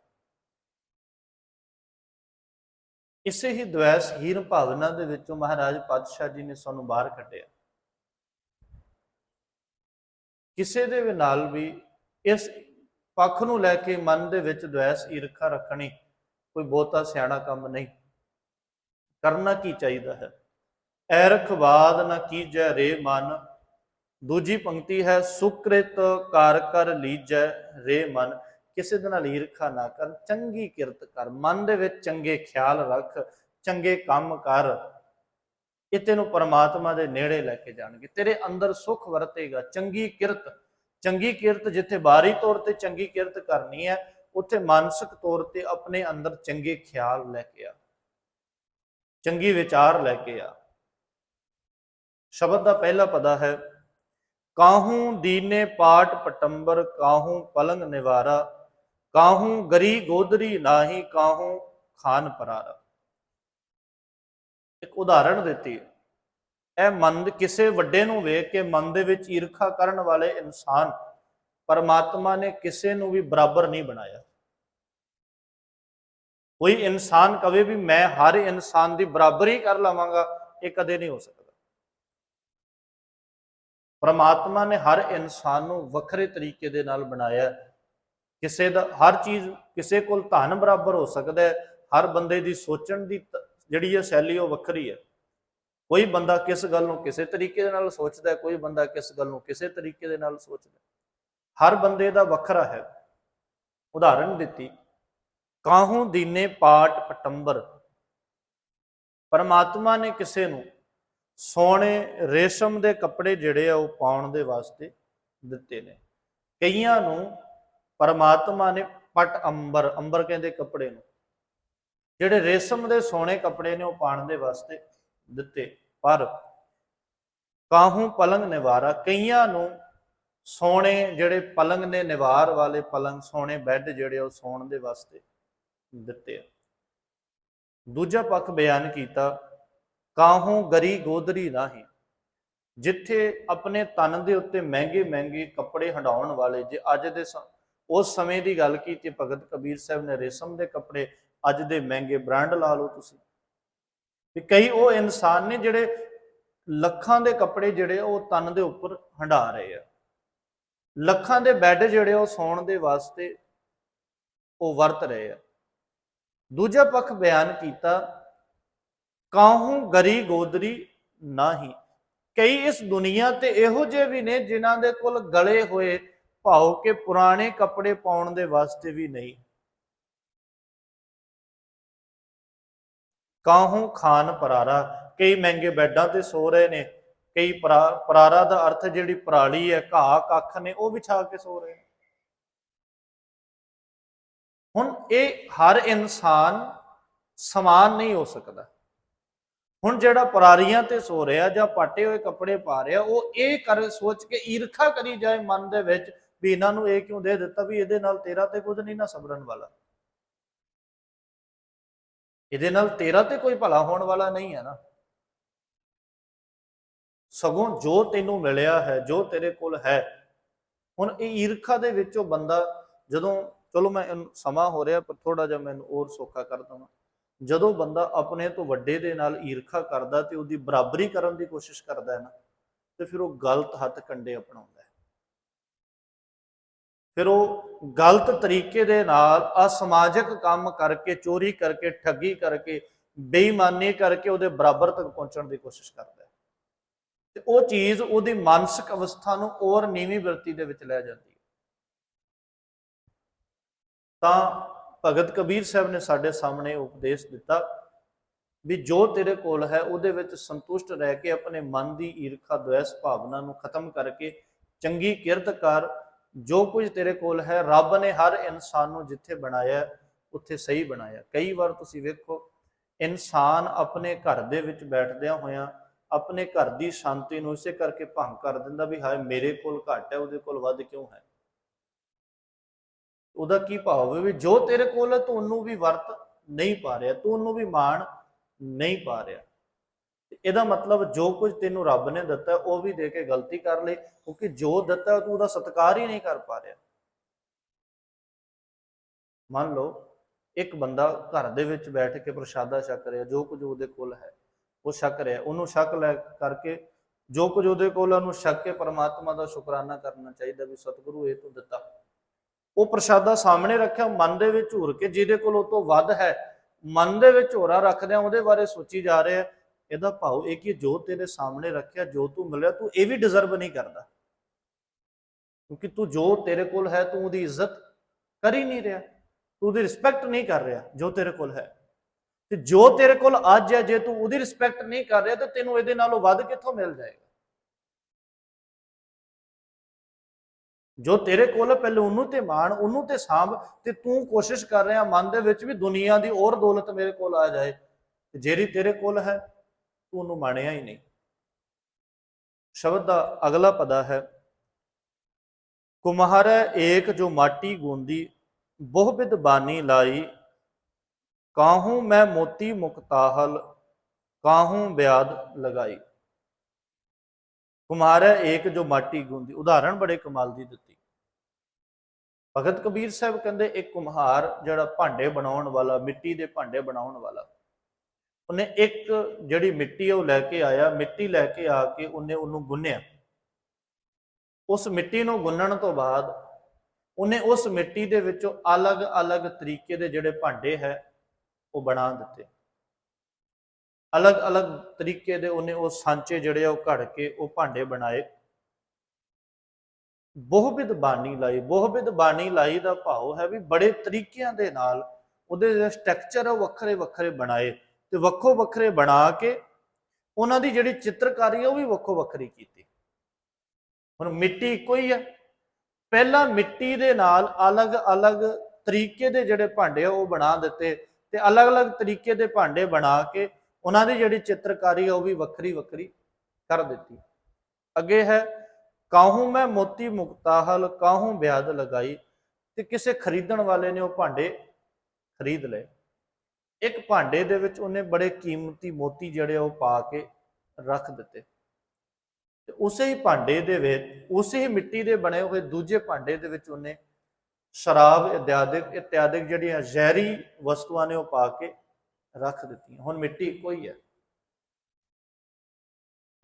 ਇਸੇ ਹੀ ਦ્વੈਸਹੀਨ ਭਾਵਨਾ ਦੇ ਵਿੱਚੋਂ ਮਹਾਰਾਜ ਪਾਤਸ਼ਾਹ ਜੀ ਨੇ ਸਾਨੂੰ ਬਾਹਰ ਕੱਢਿਆ। ਕਿਸੇ ਦੇ ਵੀ ਨਾਲ ਵੀ ਇਸ ਪੱਖ ਨੂੰ ਲੈ ਕੇ ਮਨ ਦੇ ਵਿੱਚ ਦ્વੈਸ ਈਰਖਾ ਰੱਖਣੀ ਕੋਈ ਬਹੁਤਾ ਸਿਆਣਾ ਕੰਮ ਨਹੀਂ। ਕਰਨਾ ਕੀ ਚਾਹੀਦਾ ਹੈ? ਐਰਖਵਾਦ ਨਾ ਕੀਜੈ ਰੇ ਮਨ ਦੂਜੀ ਪੰਕਤੀ ਹੈ, ਸੁਕ੍ਰਿਤ ਕਾਰ ਕਰ ਲੀਜੈ ਰੇ ਮਨ। ਕਿਸੇ ਦੇ ਨਾਲ ਈਰਖਾ ਨਾ ਕਰ, ਚੰਗੀ ਕਿਰਤ ਕਰ। ਮਨ ਦੇ ਵਿੱਚ ਚੰਗੇ ਖਿਆਲ ਰੱਖ, ਚੰਗੇ ਕੰਮ ਕਰ। ਇਹ ਤੈਨੂੰ ਪਰਮਾਤਮਾ ਦੇ ਨੇੜੇ ਲੈ ਕੇ ਜਾਣਗੇ। ਤੇਰੇ ਅੰਦਰ ਸੁਖ ਵਰਤੇਗਾ। ਚੰਗੀ ਕਿਰਤ ਚੰਗੀ ਕਿਰਤ ਜਿੱਥੇ ਬਾਹਰੀ ਤੌਰ ਤੇ ਚੰਗੀ ਕਿਰਤ ਕਰਨੀ ਹੈ, ਉੱਥੇ ਮਾਨਸਿਕ ਤੌਰ ਤੇ ਆਪਣੇ ਅੰਦਰ ਚੰਗੇ ਖਿਆਲ ਲੈ ਕੇ ਆ। ਚੰਗੀ ਵਿਚਾਰ ਲੈ ਕੇ ਆ। ਸ਼ਬਦ ਦਾ ਪਹਿਲਾ ਪਦਾ ਹੈ ਕਾਹੂ ਦੀਨੇ ਪਾਟ ਪਟੰਬਰ, ਕਾਹੂ ਪਲੰਗ ਨਿਵਾਰਾ, ਕਾਹੂ ਗਰੀ ਗੋਦਰੀ ਨਾਹੀ, ਕਾਹੂ ਖਾਨ ਪਰਾਰਾ। ਇੱਕ ਉਦਾਹਰਣ ਦਿੱਤੀ ਇਹ ਮਨ ਕਿਸੇ ਵੱਡੇ ਨੂੰ ਵੇਖ ਕੇ ਮਨ ਦੇ ਵਿੱਚ ਈਰਖਾ ਕਰਨ ਵਾਲੇ ਇਨਸਾਨ ਪਰਮਾਤਮਾ ਨੇ ਕਿਸੇ ਨੂੰ ਵੀ ਬਰਾਬਰ ਨਹੀਂ ਬਣਾਇਆ। ਕੋਈ ਇਨਸਾਨ ਕਵੇ ਵੀ ਮੈਂ ਹਰ ਇਨਸਾਨ ਦੀ ਬਰਾਬਰੀ ਕਰ ਲਵਾਂਗਾ, ਇਹ ਕਦੇ ਨਹੀਂ ਹੋ ਸਕਦਾ। ਪਰਮਾਤਮਾ ਨੇ ਹਰ ਇਨਸਾਨ ਨੂੰ ਵੱਖਰੇ ਤਰੀਕੇ ਦੇ ਨਾਲ ਬਣਾਇਆ ਕਿਸੇ ਦਾ, ਹਰ ਚੀਜ਼, ਕਿਸੇ ਕੋਲ ਧਨ ਬਰਾਬਰ ਹੋ ਸਕਦਾ ਹੈ। ਹਰ ਬੰਦੇ ਦੀ ਸੋਚਣ ਦੀ ਜਿਹੜੀ ਹੈ ਸ਼ੈਲੀ ਉਹ ਵੱਖਰੀ ਹੈ। ਕੋਈ ਬੰਦਾ ਕਿਸ ਗੱਲ ਨੂੰ ਕਿਸੇ ਤਰੀਕੇ ਦੇ ਨਾਲ ਸੋਚਦਾ ਹੈ, ਕੋਈ ਬੰਦਾ ਕਿਸ ਗੱਲ ਨੂੰ ਕਿਸੇ ਤਰੀਕੇ ਦੇ ਨਾਲ ਸੋਚਦਾ ਹੈ। ਹਰ ਬੰਦੇ ਦਾ ਵੱਖਰਾ ਹੈ। ਉਦਾਹਰਣ ਦਿੱਤੀ, ਕਾਹੂ ਦੀਨੇ ਪਾਟ ਪਟੰਬਰ। ਪਰਮਾਤਮਾ ਨੇ ਕਿਸੇ ਨੂੰ ਸੋਨੇ ਰੇਸ਼ਮ ਦੇ ਕੱਪੜੇ ਜਿਹੜੇ ਆ ਉਹ ਪਾਉਣ ਦੇ ਵਾਸਤੇ ਦਿੱਤੇ ਨੇ। ਕਈਆਂ ਨੂੰ ਪਰਮਾਤਮਾ ਨੇ ਪਟ ਅੰਬਰ ਅੰਬਰ ਕਹਿੰਦੇ ਕੱਪੜੇ ਨੂੰ, ਜਿਹੜੇ ਰੇਸ਼ਮ ਦੇ ਸੋਨੇ ਕੱਪੜੇ ਨੇ ਉਹ ਪਾਉਣ ਦੇ ਵਾਸਤੇ ਦਿੱਤੇ। ਪਰ ਕਾਹੂ ਪਲੰਗ ਨਿਵਾਰਾ, ਕਈਆਂ ਨੂੰ ਸੋਨੇ ਜਿਹੜੇ ਪਲੰਗ ਨੇ, ਨਿਵਾਰ ਵਾਲੇ ਪਲੰਗ ਸੋਨੇ ਬੈੱਡ ਜਿਹੜੇ ਉਹ ਸੌਣ ਦੇ ਵਾਸਤੇ ਦਿੱਤੇ ਆ। ਦੂਜਾ ਪੱਖ ਬਿਆਨ ਕੀਤਾ ਕਾਹੂ ਗਰੀ ਗੋਦਰੀ ਨਾਹੀ। ਜਿੱਥੇ ਆਪਣੇ ਤਨ ਦੇ ਉੱਤੇ ਮਹਿੰਗੇ ਮਹਿੰਗੇ ਕੱਪੜੇ ਹੰਡਾਉਣ ਵਾਲੇ ਜੇ ਅੱਜ ਦੇ ਉਸ ਸਮੇਂ ਦੀ ਗੱਲ ਕੀਤੀ, ਭਗਤ ਕਬੀਰ ਸਾਹਿਬ ਨੇ ਰੇਸ਼ਮ ਦੇ ਕੱਪੜੇ ਅੱਜ ਦੇ ਮਹਿੰਗੇ ਬ੍ਰਾਂਡ ਲਾ ਲਓ ਤੁਸੀਂ। ਵੀ ਕਈ ਉਹ ਇਨਸਾਨ ਨੇ ਜਿਹੜੇ ਲੱਖਾਂ ਦੇ ਕੱਪੜੇ ਜਿਹੜੇ ਉਹ ਤਨ ਦੇ ਉੱਪਰ ਹੰਡਾ ਰਹੇ ਆ। ਲੱਖਾਂ ਦੇ ਬੈੱਡ ਜਿਹੜੇ ਉਹ ਸੌਣ ਦੇ ਵਾਸਤੇ ਉਹ ਵਰਤ ਰਹੇ ਆ। ਦੂਜਾ ਪੱਖ ਬਿਆਨ ਕੀਤਾ ਕਾਹੂ ਗਰੀ ਗੋਦਰੀ ਨਾਹੀ। ਕਈ ਇਸ ਦੁਨੀਆ ਤੇ ਇਹੋ ਜਿਹੇ ਵੀ ਨੇ ਜਿਨ੍ਹਾਂ ਦੇ ਕੋਲ ਗਲੇ ਹੋਏ ਭਾਉ ਕੇ ਪੁਰਾਣੇ ਕੱਪੜੇ ਪਾਉਣ ਦੇ ਵਾਸਤੇ ਵੀ ਨਹੀਂ। ਕਾਹੂ ਖਾਨ ਪਰਾਰਾ। ਕਈ ਮਹਿੰਗੇ ਬੈੱਡਾਂ ਤੇ ਸੋ ਰਹੇ ਨੇ। ਕਈ ਪਰਾਰਾ ਦਾ ਅਰਥ ਜਿਹੜੀ ਪਰਾਲੀ ਹੈ, ਘਾਹ, ਕੱਖ ਨੇ, ਉਹ ਵਿਛਾ ਕੇ ਸੋ ਰਹੇ ਨੇ। ਹੁਣ ਇਹ ਹਰ ਇਨਸਾਨ ਸਮਾਨ ਨਹੀਂ ਹੋ ਸਕਦਾ। ਹੁਣ ਜਿਹੜਾ ਪਰਾਰੀਆਂ ਤੇ ਸੋ ਰਿਹਾ ਜਾਂ ਪਾਟੇ ਹੋਏ ਕੱਪੜੇ ਪਾ ਰਿਹਾ, ਉਹ ਇਹ ਕਰ, ਸੋਚ ਕੇ ਈਰਖਾ ਕਰੀ ਜਾਏ ਮਨ ਦੇ ਵਿੱਚ ਵੀ ਇਹਨਾਂ ਨੂੰ ਇਹ ਕਿਉਂ ਦੇ ਦਿੱਤਾ ਵੀ ਇਹਦੇ ਨਾਲ ਤੇਰਾ ਤੇ ਕੁਝ ਨਹੀਂ ਨਾ ਸਬਰਨ ਵਾਲਾ। ਇਹਦੇ ਨਾਲ ਤੇਰਾ ਤੇ ਕੋਈ ਭਲਾ ਹੋਣ ਵਾਲਾ ਨਹੀਂ ਹੈ ਨਾ। ਸਗੋਂ ਜੋ ਤੈਨੂੰ ਮਿਲਿਆ ਹੈ, ਜੋ ਤੇਰੇ ਕੋਲ ਹੈ, ਹੁਣ ਇਹ ਈਰਖਾ ਦੇ ਵਿੱਚੋਂ ਬੰਦਾ ਜਦੋਂ, ਚਲੋ ਮੈਂ, ਸਮਾਂ ਹੋ ਰਿਹਾ ਪਰ ਥੋੜਾ ਜਿਹਾ ਮੈਨੂੰ ਹੋਰ ਸੌਖਾ ਕਰ ਦਵਾਂ। ਜਦੋਂ ਬੰਦਾ ਆਪਣੇ ਤੋਂ ਵੱਡੇ ਦੇ ਨਾਲ ਈਰਖਾ ਕਰਦਾ ਤੇ ਉਹਦੀ ਬਰਾਬਰੀ ਕਰਨ ਦੀ ਕੋਸ਼ਿਸ਼ ਕਰਦਾ ਹੈ ਨਾ, ਤੇ ਫਿਰ ਉਹ ਗਲਤ ਹੱਥ ਕੰਡੇ ਅਪਣਾਉਂਦਾ ਹੈ। ਫਿਰ ਉਹ ਗਲਤ ਤਰੀਕੇ ਦੇ ਨਾਲ ਅਸਮਾਜਿਕ ਕੰਮ ਕਰਕੇ, ਚੋਰੀ ਕਰਕੇ, ਠੱਗੀ ਕਰਕੇ, ਬੇਈਮਾਨੀ ਕਰਕੇ ਉਹਦੇ ਬਰਾਬਰ ਤੱਕ ਪਹੁੰਚਣ ਦੀ ਕੋਸ਼ਿਸ਼ ਕਰਦਾ ਹੈ। ਤੇ ਉਹ ਚੀਜ਼ ਉਹਦੀ ਮਾਨਸਿਕ ਅਵਸਥਾ ਨੂੰ ਹੋਰ ਨੀਵੀਂ ਬਿਰਤੀ ਦੇ ਵਿੱਚ ਲੈ ਜਾਂਦੀ ਹੈ। ਤਾਂ ਭਗਤ ਕਬੀਰ ਸਾਹਿਬ ਨੇ ਸਾਡੇ ਸਾਹਮਣੇ ਉਪਦੇਸ਼ ਦਿੱਤਾ ਵੀ ਜੋ ਤੇਰੇ ਕੋਲ ਹੈ, ਉਹਦੇ ਵਿੱਚ ਸੰਤੁਸ਼ਟ ਰਹਿ ਕੇ ਆਪਣੇ ਮਨ ਦੀ ਈਰਖਾ ਦੁਐਸ ਭਾਵਨਾ ਨੂੰ ਖਤਮ ਕਰਕੇ ਚੰਗੀ ਕਿਰਤ ਕਰ। ਜੋ ਕੁਝ ਤੇਰੇ ਕੋਲ ਹੈ, ਰੱਬ ਨੇ ਹਰ ਇਨਸਾਨ ਨੂੰ ਜਿੱਥੇ ਬਣਾਇਆ, ਉੱਥੇ ਸਹੀ ਬਣਾਇਆ। ਕਈ ਵਾਰ ਤੁਸੀਂ ਵੇਖੋ, ਇਨਸਾਨ ਆਪਣੇ ਘਰ ਦੇ ਵਿੱਚ ਬੈਠਦਿਆਂ ਹੋਇਆਂ ਆਪਣੇ ਘਰ ਦੀ ਸ਼ਾਂਤੀ ਨੂੰ ਇਸੇ ਕਰਕੇ ਭੰਗ ਕਰ ਦਿੰਦਾ ਵੀ ਹਾਏ, ਮੇਰੇ ਕੋਲ ਘੱਟ ਹੈ, ਉਹਦੇ ਕੋਲ ਵੱਧ ਕਿਉਂ ਹੈ? ਉਹਦਾ ਕੀ ਭਾਵ ਹੈ ਵੀ ਜੋ ਤੇਰੇ ਕੋਲ ਹੈ, ਤੂੰ ਉਹਨੂੰ ਵੀ ਵਰਤ ਨਹੀਂ ਪਾ ਰਿਹਾ, ਤੂੰ ਉਹਨੂੰ ਵੀ ਮਾਣ ਨਹੀਂ ਪਾ ਰਿਹਾ। ਇਹਦਾ ਮਤਲਬ ਜੋ ਕੁਝ ਤੈਨੂੰ ਰੱਬ ਨੇ ਦਿੱਤਾ ਉਹ ਵੀ ਦੇ ਕੇ ਗਲਤੀ ਕਰ ਲਈ, ਕਿਉਂਕਿ ਜੋ ਦਿੱਤਾ ਤੂੰ ਉਹਦਾ ਸਤਿਕਾਰ ਹੀ ਨਹੀਂ ਕਰ ਪਾ ਰਿਹਾ। ਮੰਨ ਲਓ, ਇੱਕ ਬੰਦਾ ਘਰ ਦੇ ਵਿੱਚ ਬੈਠ ਕੇ ਪ੍ਰਸ਼ਾਦਾ ਛਕ ਰਿਹਾ, ਜੋ ਕੁਝ ਉਹਦੇ ਕੋਲ ਹੈ, ਉਹ ਛਕ ਰਿਹਾ, ਉਹਨੂੰ ਛਕ ਲੈ ਕਰਕੇ ਜੋ ਕੁਝ ਉਹਦੇ ਕੋਲ ਉਹਨੂੰ ਛਕ ਕੇ ਪਰਮਾਤਮਾ ਦਾ ਸ਼ੁਕਰਾਨਾ ਕਰਨਾ ਚਾਹੀਦਾ ਵੀ ਸਤਿਗੁਰੂ ਇਹ ਤੂੰ ਦਿੱਤਾ। ਉਹ ਪ੍ਰਸ਼ਾਦਾ ਸਾਹਮਣੇ ਰੱਖਿਆ, ਮਨ ਦੇ ਵਿੱਚ ਝੂਰ ਕੇ, ਜਿਹਦੇ ਕੋਲ ਉਹ ਤੋਂ ਵੱਧ ਹੈ, ਮਨ ਦੇ ਵਿੱਚ ਝੋਰਾ ਰੱਖਦਿਆਂ ਉਹਦੇ ਬਾਰੇ ਸੋਚੀ ਜਾ ਰਿਹਾ ਇਹਦਾ ਭਾਵ ਇਹ ਕਿ ਜੋ ਤੇਰੇ ਸਾਹਮਣੇ ਰੱਖਿਆ, ਜੋ ਤੂੰ ਮਿਲਿਆ, ਤੂੰ ਇਹ ਵੀ ਡਿਜ਼ਰਵ ਨਹੀਂ ਕਰਦਾ। ਕਿਉਂਕਿ ਤੂੰ ਜੋ ਤੇਰੇ ਕੋਲ ਹੈ, ਤੂੰ ਉਹਦੀ ਇੱਜ਼ਤ ਕਰ ਹੀ ਨਹੀਂ ਰਿਹਾ, ਤੂੰ ਉਹਦੀ ਰਿਸਪੈਕਟ ਨਹੀਂ ਕਰ ਰਿਹਾ, ਜੋ ਤੇਰੇ ਕੋਲ ਹੈ। ਤੇ ਜੋ ਤੇਰੇ ਕੋਲ ਅੱਜ ਹੈ, ਜੇ ਤੂੰ ਉਹਦੀ ਰਿਸਪੈਕਟ ਨਹੀਂ ਕਰ ਰਿਹਾ, ਤਾਂ ਤੈਨੂੰ ਇਹਦੇ ਨਾਲੋਂ ਵੱਧ ਕਿੱਥੋਂ ਮਿਲ ਜਾਏਗਾ? ਜੋ ਤੇਰੇ ਕੋਲ ਪਹਿਲੇ ਉਹਨੂੰ ਤੇ ਮਾਣ, ਉਹਨੂੰ ਤੇ ਸਾਂਭ ਤੇ ਤੂੰ ਕੋਸ਼ਿਸ਼ ਕਰ ਰਿਹਾ ਮਨ ਦੇ ਵਿੱਚ ਵੀ ਦੁਨੀਆ ਦੀ ਔਰ ਦੌਲਤ ਮੇਰੇ ਕੋਲ ਆ ਜਾਏ। ਤੇ ਜਿਹੜੀ ਤੇਰੇ ਕੋਲ ਹੈ, ਤੂੰ ਉਹਨੂੰ ਮਾਣਿਆ ਹੀ ਨਹੀਂ। ਸ਼ਬਦ ਦਾ ਅਗਲਾ ਪਦਾ ਹੈ, ਕੁਮਹਾਰ ਏਕ ਜੋ ਮਾਟੀ ਗੂੰਦੀ ਬਹੁ ਬਾਨੀ ਲਾਈ, ਕਾਹੂ ਮੈਂ ਮੋਤੀ ਮੁਕਤਾਹਲ ਕਾਹੂ ਬਿਆਦ ਲਗਾਈ। ਕੁਮਾਰ ਹੈ, ਏਕ ਜੋ ਮਾਟੀ ਗੁੰਦੀ। ਉਦਾਹਰਣ ਬੜੇ ਕਮਾਲ ਦੀ ਦਿੱਤੀ। ਭਗਤ ਕਬੀਰ ਸਾਹਿਬ ਕਹਿੰਦੇ ਇੱਕ ਕੁਮਹਾਰ ਜਿਹੜਾ ਭਾਂਡੇ ਬਣਾਉਣ ਵਾਲਾ, ਮਿੱਟੀ ਦੇ ਭਾਂਡੇ ਬਣਾਉਣ ਵਾਲਾ, ਉਹਨੇ ਇੱਕ ਜਿਹੜੀ ਮਿੱਟੀ ਉਹ ਲੈ ਕੇ ਆਇਆ। ਮਿੱਟੀ ਲੈ ਕੇ ਆ ਕੇ ਉਹਨੇ ਉਹਨੂੰ ਗੁੰਨਿਆ। ਉਸ ਮਿੱਟੀ ਨੂੰ ਗੁੰਨਣ ਤੋਂ ਬਾਅਦ ਉਹਨੇ ਉਸ ਮਿੱਟੀ ਦੇ ਵਿੱਚੋਂ ਅਲੱਗ-ਅਲੱਗ ਤਰੀਕੇ ਦੇ ਜਿਹੜੇ ਭਾਂਡੇ ਹੈ, ਉਹ ਬਣਾ ਦਿੱਤੇ। ਅਲੱਗ-ਅਲੱਗ ਤਰੀਕੇ ਦੇ ਉਹਨੇ ਉਹ ਸਾਂਚੇ ਜਿਹੜੇ ਆ ਉਹ ਘੜ ਕੇ ਉਹ ਭਾਂਡੇ ਬਣਾਏ। ਬਹੁਵਿਧ ਬਾਣੀ ਲਾਈ ਬਹੁਵਿਧ ਬਾਣੀ ਲਾਈ ਦਾ ਭਾਵ ਹੈ ਵੀ ਬੜੇ ਤਰੀਕਿਆਂ ਦੇ ਨਾਲ ਉਹਦੇ ਜਿਹੜੇ ਸਟਰਕਚਰ ਆ ਉਹ ਵੱਖਰੇ ਵੱਖਰੇ ਬਣਾਏ ਤੇ ਵੱਖੋ ਵੱਖਰੇ ਬਣਾ ਕੇ ਉਹਨਾਂ ਦੀ ਜਿਹੜੀ ਚਿੱਤਰਕਾਰੀ ਆ ਉਹ ਵੀ ਵੱਖੋ ਵੱਖਰੀ ਕੀਤੀ। ਹੁਣ ਮਿੱਟੀ ਇੱਕੋ ਹੀ ਆ। ਪਹਿਲਾਂ ਮਿੱਟੀ ਦੇ ਨਾਲ ਅਲੱਗ-ਅਲੱਗ ਤਰੀਕੇ ਦੇ ਜਿਹੜੇ ਭਾਂਡੇ ਆ ਉਹ ਬਣਾ ਦਿੱਤੇ ਤੇ ਅਲੱਗ-ਅਲੱਗ ਤਰੀਕੇ ਦੇ ਭਾਂਡੇ ਬਣਾ ਕੇ ਉਹਨਾਂ ਦੀ ਜਿਹੜੀ ਚਿੱਤਰਕਾਰੀ ਆ ਉਹ ਵੀ ਵੱਖਰੀ ਵੱਖਰੀ ਕਰ ਦਿੱਤੀ। ਅੱਗੇ ਹੈ, ਕਾਹੂ ਮੈਂ ਮੋਤੀ ਮੁਕਤਾਹਲ, ਕਾਹੂ ਬਿਆਦ ਲਗਾਈ ਤੇ ਕਿਸੇ ਖਰੀਦਣ ਵਾਲੇ ਨੇ ਉਹ ਭਾਂਡੇ ਖਰੀਦ ਲਏ। ਇੱਕ ਭਾਂਡੇ ਦੇ ਵਿੱਚ ਉਹਨੇ ਬੜੇ ਕੀਮਤੀ ਮੋਤੀ ਜਿਹੜੇ ਉਹ ਪਾ ਕੇ ਰੱਖ ਦਿੱਤੇ। ਤੇ ਉਸੇ ਹੀ ਭਾਂਡੇ ਦੇ ਵਿੱਚ, ਉਸੇ ਹੀ ਮਿੱਟੀ ਦੇ ਬਣੇ ਹੋਏ ਦੂਜੇ ਭਾਂਡੇ ਦੇ ਵਿੱਚ ਉਹਨੇ ਸ਼ਰਾਬ ਇਤਿਆਦਿਕ ਇਤਿਆਦਿਕ ਜਿਹੜੀਆਂ ਜ਼ਹਿਰੀ ਵਸਤੂਆਂ ਨੇ ਉਹ ਪਾ ਕੇ ਰੱਖ ਦਿੱਤੀਆਂ। ਹੁਣ ਮਿੱਟੀ ਇੱਕੋ ਹੀ ਹੈ।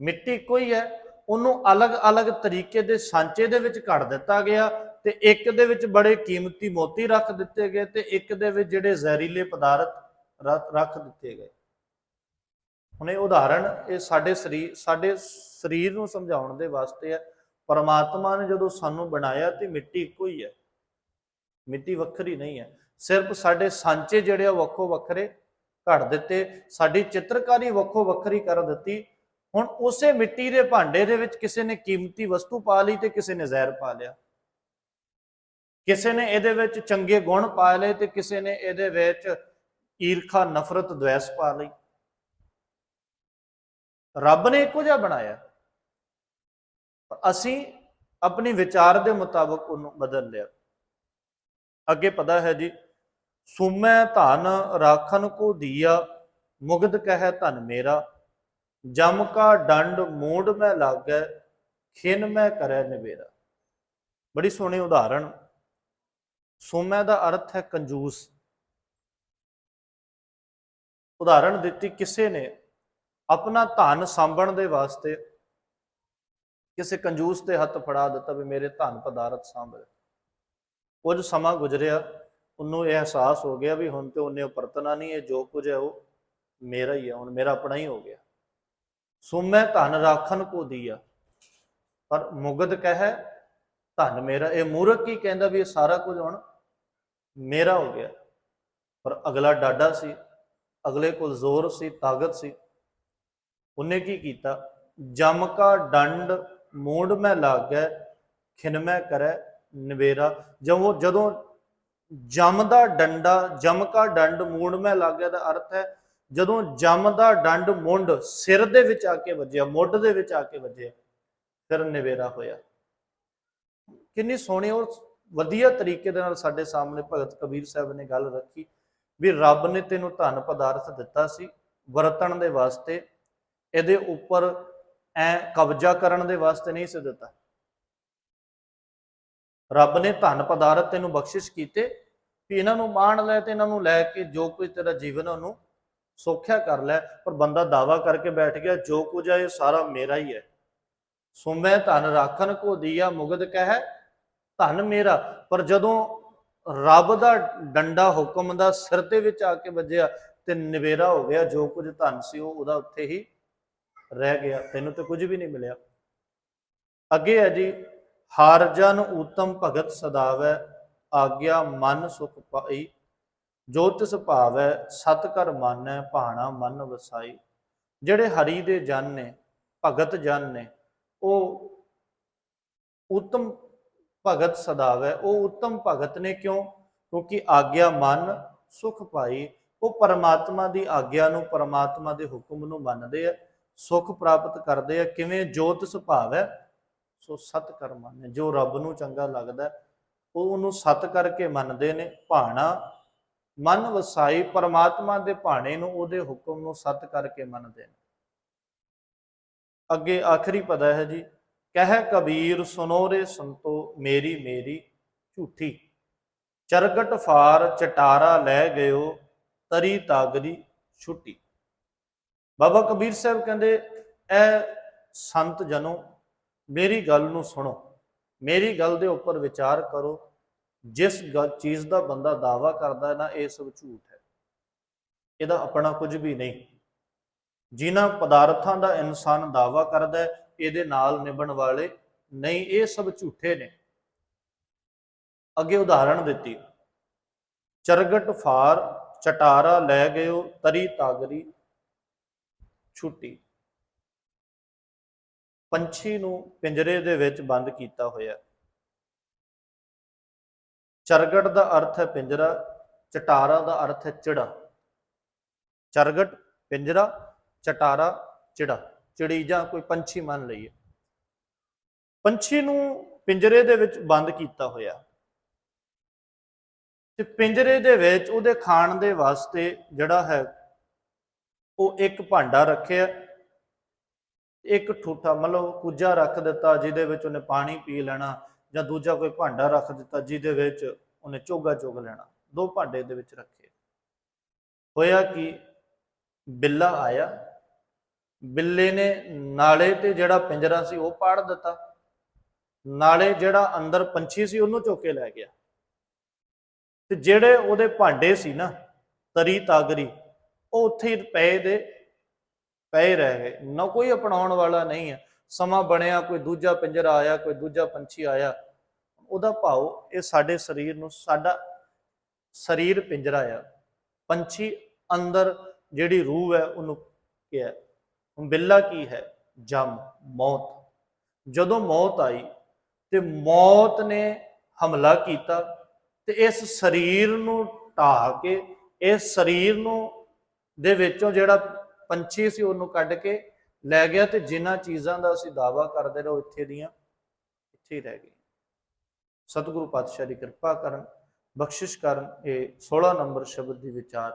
ਮਿੱਟੀ ਇੱਕੋ ਹੀ ਹੈ। ਉਹਨੂੰ ਅਲੱਗ-ਅਲੱਗ ਤਰੀਕੇ ਦੇ ਸਾਂਚੇ ਦੇ ਵਿੱਚ ਘੜ ਦਿੱਤਾ ਗਿਆ ਤੇ ਇੱਕ ਦੇ ਵਿੱਚ ਬੜੇ ਕੀਮਤੀ ਮੋਤੀ ਰੱਖ ਦਿੱਤੇ ਗਏ ਤੇ ਇੱਕ ਦੇ ਵਿੱਚ ਜਿਹੜੇ ਜ਼ਹਿਰੀਲੇ ਪਦਾਰਥ ਰੱਖ- ਦਿੱਤੇ ਗਏ। ਹੁਣ ਇਹ ਉਦਾਹਰਣ ਇਹ ਸਾਡੇ ਸਰੀਰ ਸਾਡੇ ਸਰੀਰ ਨੂੰ ਸਮਝਾਉਣ ਦੇ ਵਾਸਤੇ ਹੈ। ਪਰਮਾਤਮਾ ਨੇ ਜਦੋਂ ਸਾਨੂੰ ਬਣਾਇਆ ਤੇ ਮਿੱਟੀ ਇੱਕੋ ਹੀ ਹੈ। ਮਿੱਟੀ ਵੱਖਰੀ ਨਹੀਂ ਹੈ। ਸਿਰਫ ਸਾਡੇ ਸਾਂਚੇ ਜਿਹੜੇ ਆ ਵੱਖੋ ਵੱਖਰੇ ਘੜ ਦਿੱਤੇ, ਸਾਡੀ ਚਿੱਤਰਕਾਰੀ ਵੱਖੋ ਵੱਖਰੀ ਕਰ ਦਿੱਤੀ। ਹੁਣ ਉਸੇ ਮਿੱਟੀ ਦੇ ਭਾਂਡੇ ਦੇ ਵਿੱਚ ਕਿਸੇ ਨੇ ਕੀਮਤੀ ਵਸਤੂ ਪਾ ਲਈ ਤੇ ਕਿਸੇ ਨੇ ਜ਼ਹਿਰ ਪਾ ਲਿਆ। ਕਿਸੇ ਨੇ ਇਹਦੇ ਵਿੱਚ ਚੰਗੇ ਗੁਣ ਪਾ ਲਏ ਤੇ ਕਿਸੇ ਨੇ ਇਹਦੇ ਵਿੱਚ ਈਰਖਾ, ਨਫ਼ਰਤ ਦ્વੈਸ ਪਾ ਲਈ। ਰੱਬ ਨੇ ਇੱਕੋ ਜਿਹਾ ਬਣਾਇਆ। ਅਸੀਂ ਆਪਣੀ ਵਿਚਾਰ ਦੇ ਮੁਤਾਬਕ ਉਹਨੂੰ ਬਦਲ ਲਿਆ। ਅੱਗੇ ਪਤਾ ਹੈ ਜੀ ਸੁਮੈ ਧਨ ਰਾਖਨ ਕੋ ਦੀਆ ਮੁਗਦ ਕਹਿ ਧਨ ਮੇਰਾ। ਜਮ ਕਾ ਡੰਡ ਮੂਡ ਮੈਂ ਲਾਗੈ, ਖਿਨ ਮੈਂ ਕਰੈ ਨਿਵੇਰਾ। ਬੜੀ ਸੋਹਣੀ ਉਦਾਹਰਣ। ਸੁਮੈ ਦਾ ਅਰਥ ਹੈ ਕੰਜੂਸ। ਉਦਾਹਰਣ ਦਿੱਤੀ ਕਿਸੇ ਨੇ ਆਪਣਾ ਧਨ ਸਾਂਭਣ ਦੇ ਵਾਸਤੇ। ਕਿਸੇ ਕੰਜੂਸ ਤੇ ਹੱਥ ਫੜਾ ਦਿੱਤਾ ਵੀ ਮੇਰੇ ਧਨ ਪਦਾਰਥ ਸਾਂਭ ਲੈ। ਕੁਝ ਸਮਾਂ ਗੁਜ਼ਰਿਆ ਉਹਨੂੰ ਇਹ ਅਹਿਸਾਸ ਹੋ ਗਿਆ ਵੀ ਹੁਣ ਤੇ ਉਹਨੇ ਵਰਤਣਾ ਨਹੀਂ, ਇਹ ਜੋ ਕੁਝ ਹੈ ਉਹ ਮੇਰਾ ਹੀ ਹੈ, ਹੁਣ ਮੇਰਾ ਆਪਣਾ ਹੀ ਹੋ ਗਿਆ। ਸੁਮੈ ਧਨ ਰਾਖਣ ਕੋ ਦੀਆ। ਪਰ ਮੁਗਦ ਕਹੈ, ਧਨ ਮੇਰਾ, ਇਹ ਮੂਰਖ ਕੀ ਕਹਿੰਦਾ ਵੀ ਇਹ ਸਾਰਾ ਕੁਝ ਹੁਣ ਮੇਰਾ ਹੋ ਗਿਆ। ਪਰ ਅਗਲਾ ਡਾਡਾ ਸੀ, ਅਗਲੇ ਕੋਲ ਜ਼ੋਰ ਸੀ, ਤਾਕਤ ਸੀ। ਉਹਨੇ ਕੀ ਕੀਤਾ? ਜਮ ਕਾ ਡੰਡ ਮੂਡ ਮੈਂ ਲਾਗੈ, ਖਿਨ ਮੈਂ ਕਰੈ ਨਵੇਰਾ। ਜਦੋਂ ਜਦੋਂ ਜਮ ਦਾ ਡੰਡਾ, ਜਮ ਕਾ ਡੰਡ ਮੂਡ ਮੈਂ ਲੱਗਿਆ ਦਾ ਅਰਥ ਹੈ, ਜਦੋਂ ਜਮ ਦਾ ਡੰਡ ਮੁੰਡ ਸਿਰ ਦੇ ਵਿੱਚ ਆ ਕੇ ਵੱਜਿਆ, ਮੁੱਢ ਦੇ ਵਿੱਚ ਆ ਕੇ ਵੱਜਿਆ, ਫਿਰ ਨਵੇਰਾ ਹੋਇਆ। ਕਿੰਨੀ ਸੋਹਣੀ ਔਰ ਵਧੀਆ ਤਰੀਕੇ ਦੇ ਨਾਲ ਸਾਡੇ ਸਾਹਮਣੇ ਭਗਤ ਕਬੀਰ ਸਾਹਿਬ ਨੇ ਗੱਲ ਰੱਖੀ ਵੀ ਰੱਬ ਨੇ ਤੈਨੂੰ ਧਨ ਪਦਾਰਥ ਦਿੱਤਾ ਸੀ ਵਰਤਣ ਦੇ ਵਾਸਤੇ, ਇਹਦੇ ਉੱਪਰ ਐ ਕਬਜ਼ਾ ਕਰਨ ਦੇ ਵਾਸਤੇ ਨਹੀਂ ਸੀ ਦਿੱਤਾ। ਰੱਬ ਨੇ ਧਨ ਪਦਾਰਥ ਤੈਨੂੰ ਬਖਸ਼ਿਸ਼ ਕੀਤੇ ਵੀ ਇਹਨਾਂ ਨੂੰ ਮਾਣ ਲੈ ਤੇ ਇਹਨਾਂ ਨੂੰ ਲੈ ਕੇ ਜੋ ਕੁਝ ਤੇਰਾ ਜੀਵਨ ਉਹਨੂੰ ਸੌਖਿਆ ਕਰ ਲੈ, ਪਰ ਬੰਦਾ ਦਾਵਾ ਕਰਕੇ ਬੈਠ ਗਿਆ, ਜੋ ਕੁਝ ਹੈ ਇਹ ਸਾਰਾ ਮੇਰਾ ਹੀ ਹੈ। ਸੁਮੈ ਧਨ ਰਾਖਨ ਕੋ ਦੀਆ ਮੁਗਦ ਕਹਿ, ਧਨ ਮੇਰਾ। ਪਰ ਜਦੋਂ ਰੱਬ ਦਾ ਡੰਡਾ ਹੁਕਮ ਦਾ ਸਿਰ ਤੇ ਵਿੱਚ ਆ ਕੇ ਵੱਜਿਆ ਤੇ ਨਵੇਰਾ ਹੋ ਗਿਆ, ਜੋ ਕੁਝ ਧਨ ਸੀ ਉਹ ਉਹਦਾ ਉੱਥੇ ਹੀ ਰਹਿ ਗਿਆ, ਤੈਨੂੰ ਤੇ ਕੁਝ ਵੀ ਨਹੀਂ ਮਿਲਿਆ। ਅੱਗੇ ਹੈ ਜੀ ਹਾਰ ਜਨ ਊਤਮ ਭਗਤ ਸਦਾਵੈ, ਆਗਿਆ ਮਨ ਸੁਖ ਪਾਈ। ਜੋ ਤਿਸ ਭਾਵੈ ਸਤ ਕਰ ਮਾਨੈ, ਭਾਣਾ ਮਨ ਵਸਾਈ। ਜਿਹੜੇ ਹਰੀ ਦੇ ਜਨ ਨੇ, ਭਗਤ ਜਨ ਨੇ, ਉਹ ਉਤਮ ਭਗਤ ਸਦਾਵੈ, ਉਹ ਉਤਮ ਭਗਤ ਨੇ ਕਿਉਂ? ਕਿਉਂਕਿ ਆਗਿਆ ਮਨ ਸੁਖ ਪਾਈ। ਉਹ ਪਰਮਾਤਮਾ ਦੀ ਆਗਿਆ ਨੂੰ ਪਰਮਾਤਮਾ ਦੇ ਹੁਕਮ ਨੂੰ ਮੰਨਦੇ ਆ, ਸੁਖ ਪ੍ਰਾਪਤ ਕਰਦੇ ਆ। ਕਿਵੇਂ? ਜੋਤ ਸੁਭਾਵ ਹੈ ਸੋ ਸਤ ਕਰ ਮੰਨੇ ਜੋ ਰੱਬ ਨੂੰ ਚੰਗਾ ਲੱਗਦਾ ਉਹ ਉਹਨੂੰ ਸਤ ਕਰਕੇ ਮੰਨਦੇ ਨੇ। ਭਾਣਾ, ਮਨ ਵਸਾਈ ਪਰਮਾਤਮਾ ਦੇ ਭਾਣੇ ਨੂੰ ਉਹਦੇ ਹੁਕਮ ਨੂੰ ਸਤ ਕਰਕੇ ਮੰਨਦੇ ਨੇ। ਅੱਗੇ ਆਖਰੀ ਪਦਾ ਹੈ ਜੀ, ਕਹਿ ਕਬੀਰ ਸੁਨੋ ਰੇ ਸੰਤੋ ਮੇਰੀ ਮੇਰੀ ਝੂਠੀ। ਚਰਗਟ ਫਾਰ ਚਟਾਰਾ ਲੈ ਗਇਓ, ਤਰੀ ਤਾਗਰੀ ਛੁੱਟੀ। ਬਾਬਾ ਕਬੀਰ ਸਾਹਿਬ ਕਹਿੰਦੇ ਇਹ ਸੰਤ ਜਨੋ ਮੇਰੀ ਗੱਲ ਨੂੰ ਸੁਣੋ, ਮੇਰੀ ਗੱਲ ਦੇ ਉੱਪਰ ਵਿਚਾਰ ਕਰੋ, ਜਿਸ ਗੱਲ, ਚੀਜ਼ ਦਾ ਬੰਦਾ ਦਾਵਾ ਕਰਦਾ ਨਾ, ਇਹ ਸਭ ਝੂਠ ਹੈ। ਇਹਦਾ ਆਪਣਾ ਕੁਝ ਵੀ ਨਹੀਂ। ਜਿਨ੍ਹਾਂ ਪਦਾਰਥਾਂ ਦਾ ਇਨਸਾਨ ਦਾਵਾ ਕਰਦਾ ਹੈ, ਇਹਦੇ ਨਾਲ ਨਿਭਣ ਵਾਲੇ ਨਹੀਂ, ਇਹ ਸਭ ਝੂਠੇ ਨੇ। ਅੱਗੇ ਉਦਾਹਰਣ ਦਿੱਤੀ। ਚਰਗਟ ਫਾਰ, ਚਟਾਰਾ ਲੈ ਗਇਓ ਤਰੀ ਤਾਗਰੀ, ਛੁੱਟੀ। ਪੰਛੀ ਨੂੰ ਪਿੰਜਰੇ ਦੇ ਵਿੱਚ ਬੰਦ ਕੀਤਾ ਹੋਇਆ। ਚਰਗਟ ਦਾ ਅਰਥ ਹੈ ਪਿੰਜਰਾ, ਚਟਾਰਾ ਦਾ ਅਰਥ ਹੈ ਚਿੜਾ। ਚਰਗਟ, ਪਿੰਜਰਾ, ਚਟਾਰਾ, ਚਿੜਾ, ਚਿੜੀ ਜਾਂ ਕੋਈ ਪੰਛੀ ਮੰਨ ਲਈਏ। ਪੰਛੀ ਨੂੰ ਪਿੰਜਰੇ ਦੇ ਵਿੱਚ ਬੰਦ ਕੀਤਾ ਹੋਇਆ। ਤੇ ਪਿੰਜਰੇ ਦੇ ਵਿੱਚ ਉਹਦੇ ਖਾਣ ਦੇ ਵਾਸਤੇ ਜਿਹੜਾ ਹੈ, ਉਹ ਇੱਕ ਭਾਂਡਾ ਰੱਖਿਆ। ਇੱਕ ਠੂਠਾ ਮਤਲਬ ਕੁੱਜਾ ਰੱਖ ਦਿੱਤਾ ਜਿਹਦੇ ਵਿੱਚ ਉਹਨੇ ਪਾਣੀ ਪੀ ਲੈਣਾ ਜਾਂ ਦੂਜਾ ਕੋਈ ਭਾਂਡਾ ਰੱਖ ਦਿੱਤਾ ਜਿਹਦੇ ਵਿੱਚ ਉਹਨੇ ਚੋਗਾ ਚੁਗ ਲੈਣਾ, ਦੋ ਭਾਂਡੇ ਦੇ ਵਿੱਚ ਰੱਖੇ। ਹੋਇਆ ਕਿ? ਬਿੱਲਾ ਆਇਆ। ਬਿੱਲੇ ਨੇ ਨਾਲੇ ਤੇ ਜਿਹੜਾ ਪਿੰਜਰਾ ਸੀ ਉਹ ਪਾੜ ਦਿੱਤਾ। ਨਾਲੇ ਜਿਹੜਾ ਅੰਦਰ ਪੰਛੀ ਸੀ ਉਹਨੂੰ ਚੁੱਕ ਕੇ ਲੈ ਗਿਆ। ਤੇ ਜਿਹੜੇ ਉਹਦੇ ਭਾਂਡੇ ਸੀ ਨਾ ਤਰੀ ਤਾਗਰੀ, ਉਹ ਉੱਥੇ ਪਏ ਦੇ ਪਏ ਰਹਿ ਗਏ। ਨਾ ਕੋਈ ਅਪਣਾਉਣ ਵਾਲਾ ਨਹੀਂ ਹੈ। ਸਮਾਂ ਬਣਿਆ, ਕੋਈ ਦੂਜਾ ਪਿੰਜਰਾ ਆਇਆ, ਕੋਈ ਦੂਜਾ ਪੰਛੀ ਆਇਆ। ਉਹਦਾ ਭਾਵ ਇਹ ਸਾਡੇ ਸਰੀਰ ਨੂੰ, ਸਾਡਾ ਸਰੀਰ ਪਿੰਜਰਾ ਆ। ਪੰਛੀ ਅੰਦਰ ਜਿਹੜੀ ਰੂਹ ਹੈ, ਉਹਨੂੰ ਕੀ ਹੁਣ ਬਿੱਲਾ ਕੀ ਹੈ? ਜਮ, ਮੌਤ। ਜਦੋਂ ਮੌਤ ਆਈ ਤੇ ਮੌਤ ਨੇ ਹਮਲਾ ਕੀਤਾ ਤੇ ਇਸ ਸਰੀਰ ਨੂੰ ਢਾਹ ਕੇ, ਇਸ ਸਰੀਰ ਨੂੰ ਦੇ ਵਿੱਚੋਂ ਜਿਹੜਾ ਪੰਛੀ ਸੀ ਉਹਨੂੰ ਕੱਢ ਕੇ ਲੈ ਗਿਆ ਤੇ ਜਿਨ੍ਹਾਂ ਚੀਜ਼ਾਂ ਦਾ ਅਸੀਂ ਦਾਵਾ ਕਰਦੇ ਰਹੋ ਇੱਥੇ ਦੀਆਂ, ਇੱਥੇ ਹੀ ਰਹਿ ਗਈ ਸਤਿਗੁਰੂ ਪਾਤਸ਼ਾਹ ਦੀ ਕਿਰਪਾ ਕਰਨ, ਬਖਸ਼ਿਸ਼ ਕਰਨ, ਇਹ 16 ਨੰਬਰ ਸ਼ਬਦ ਦੀ ਵਿਚਾਰ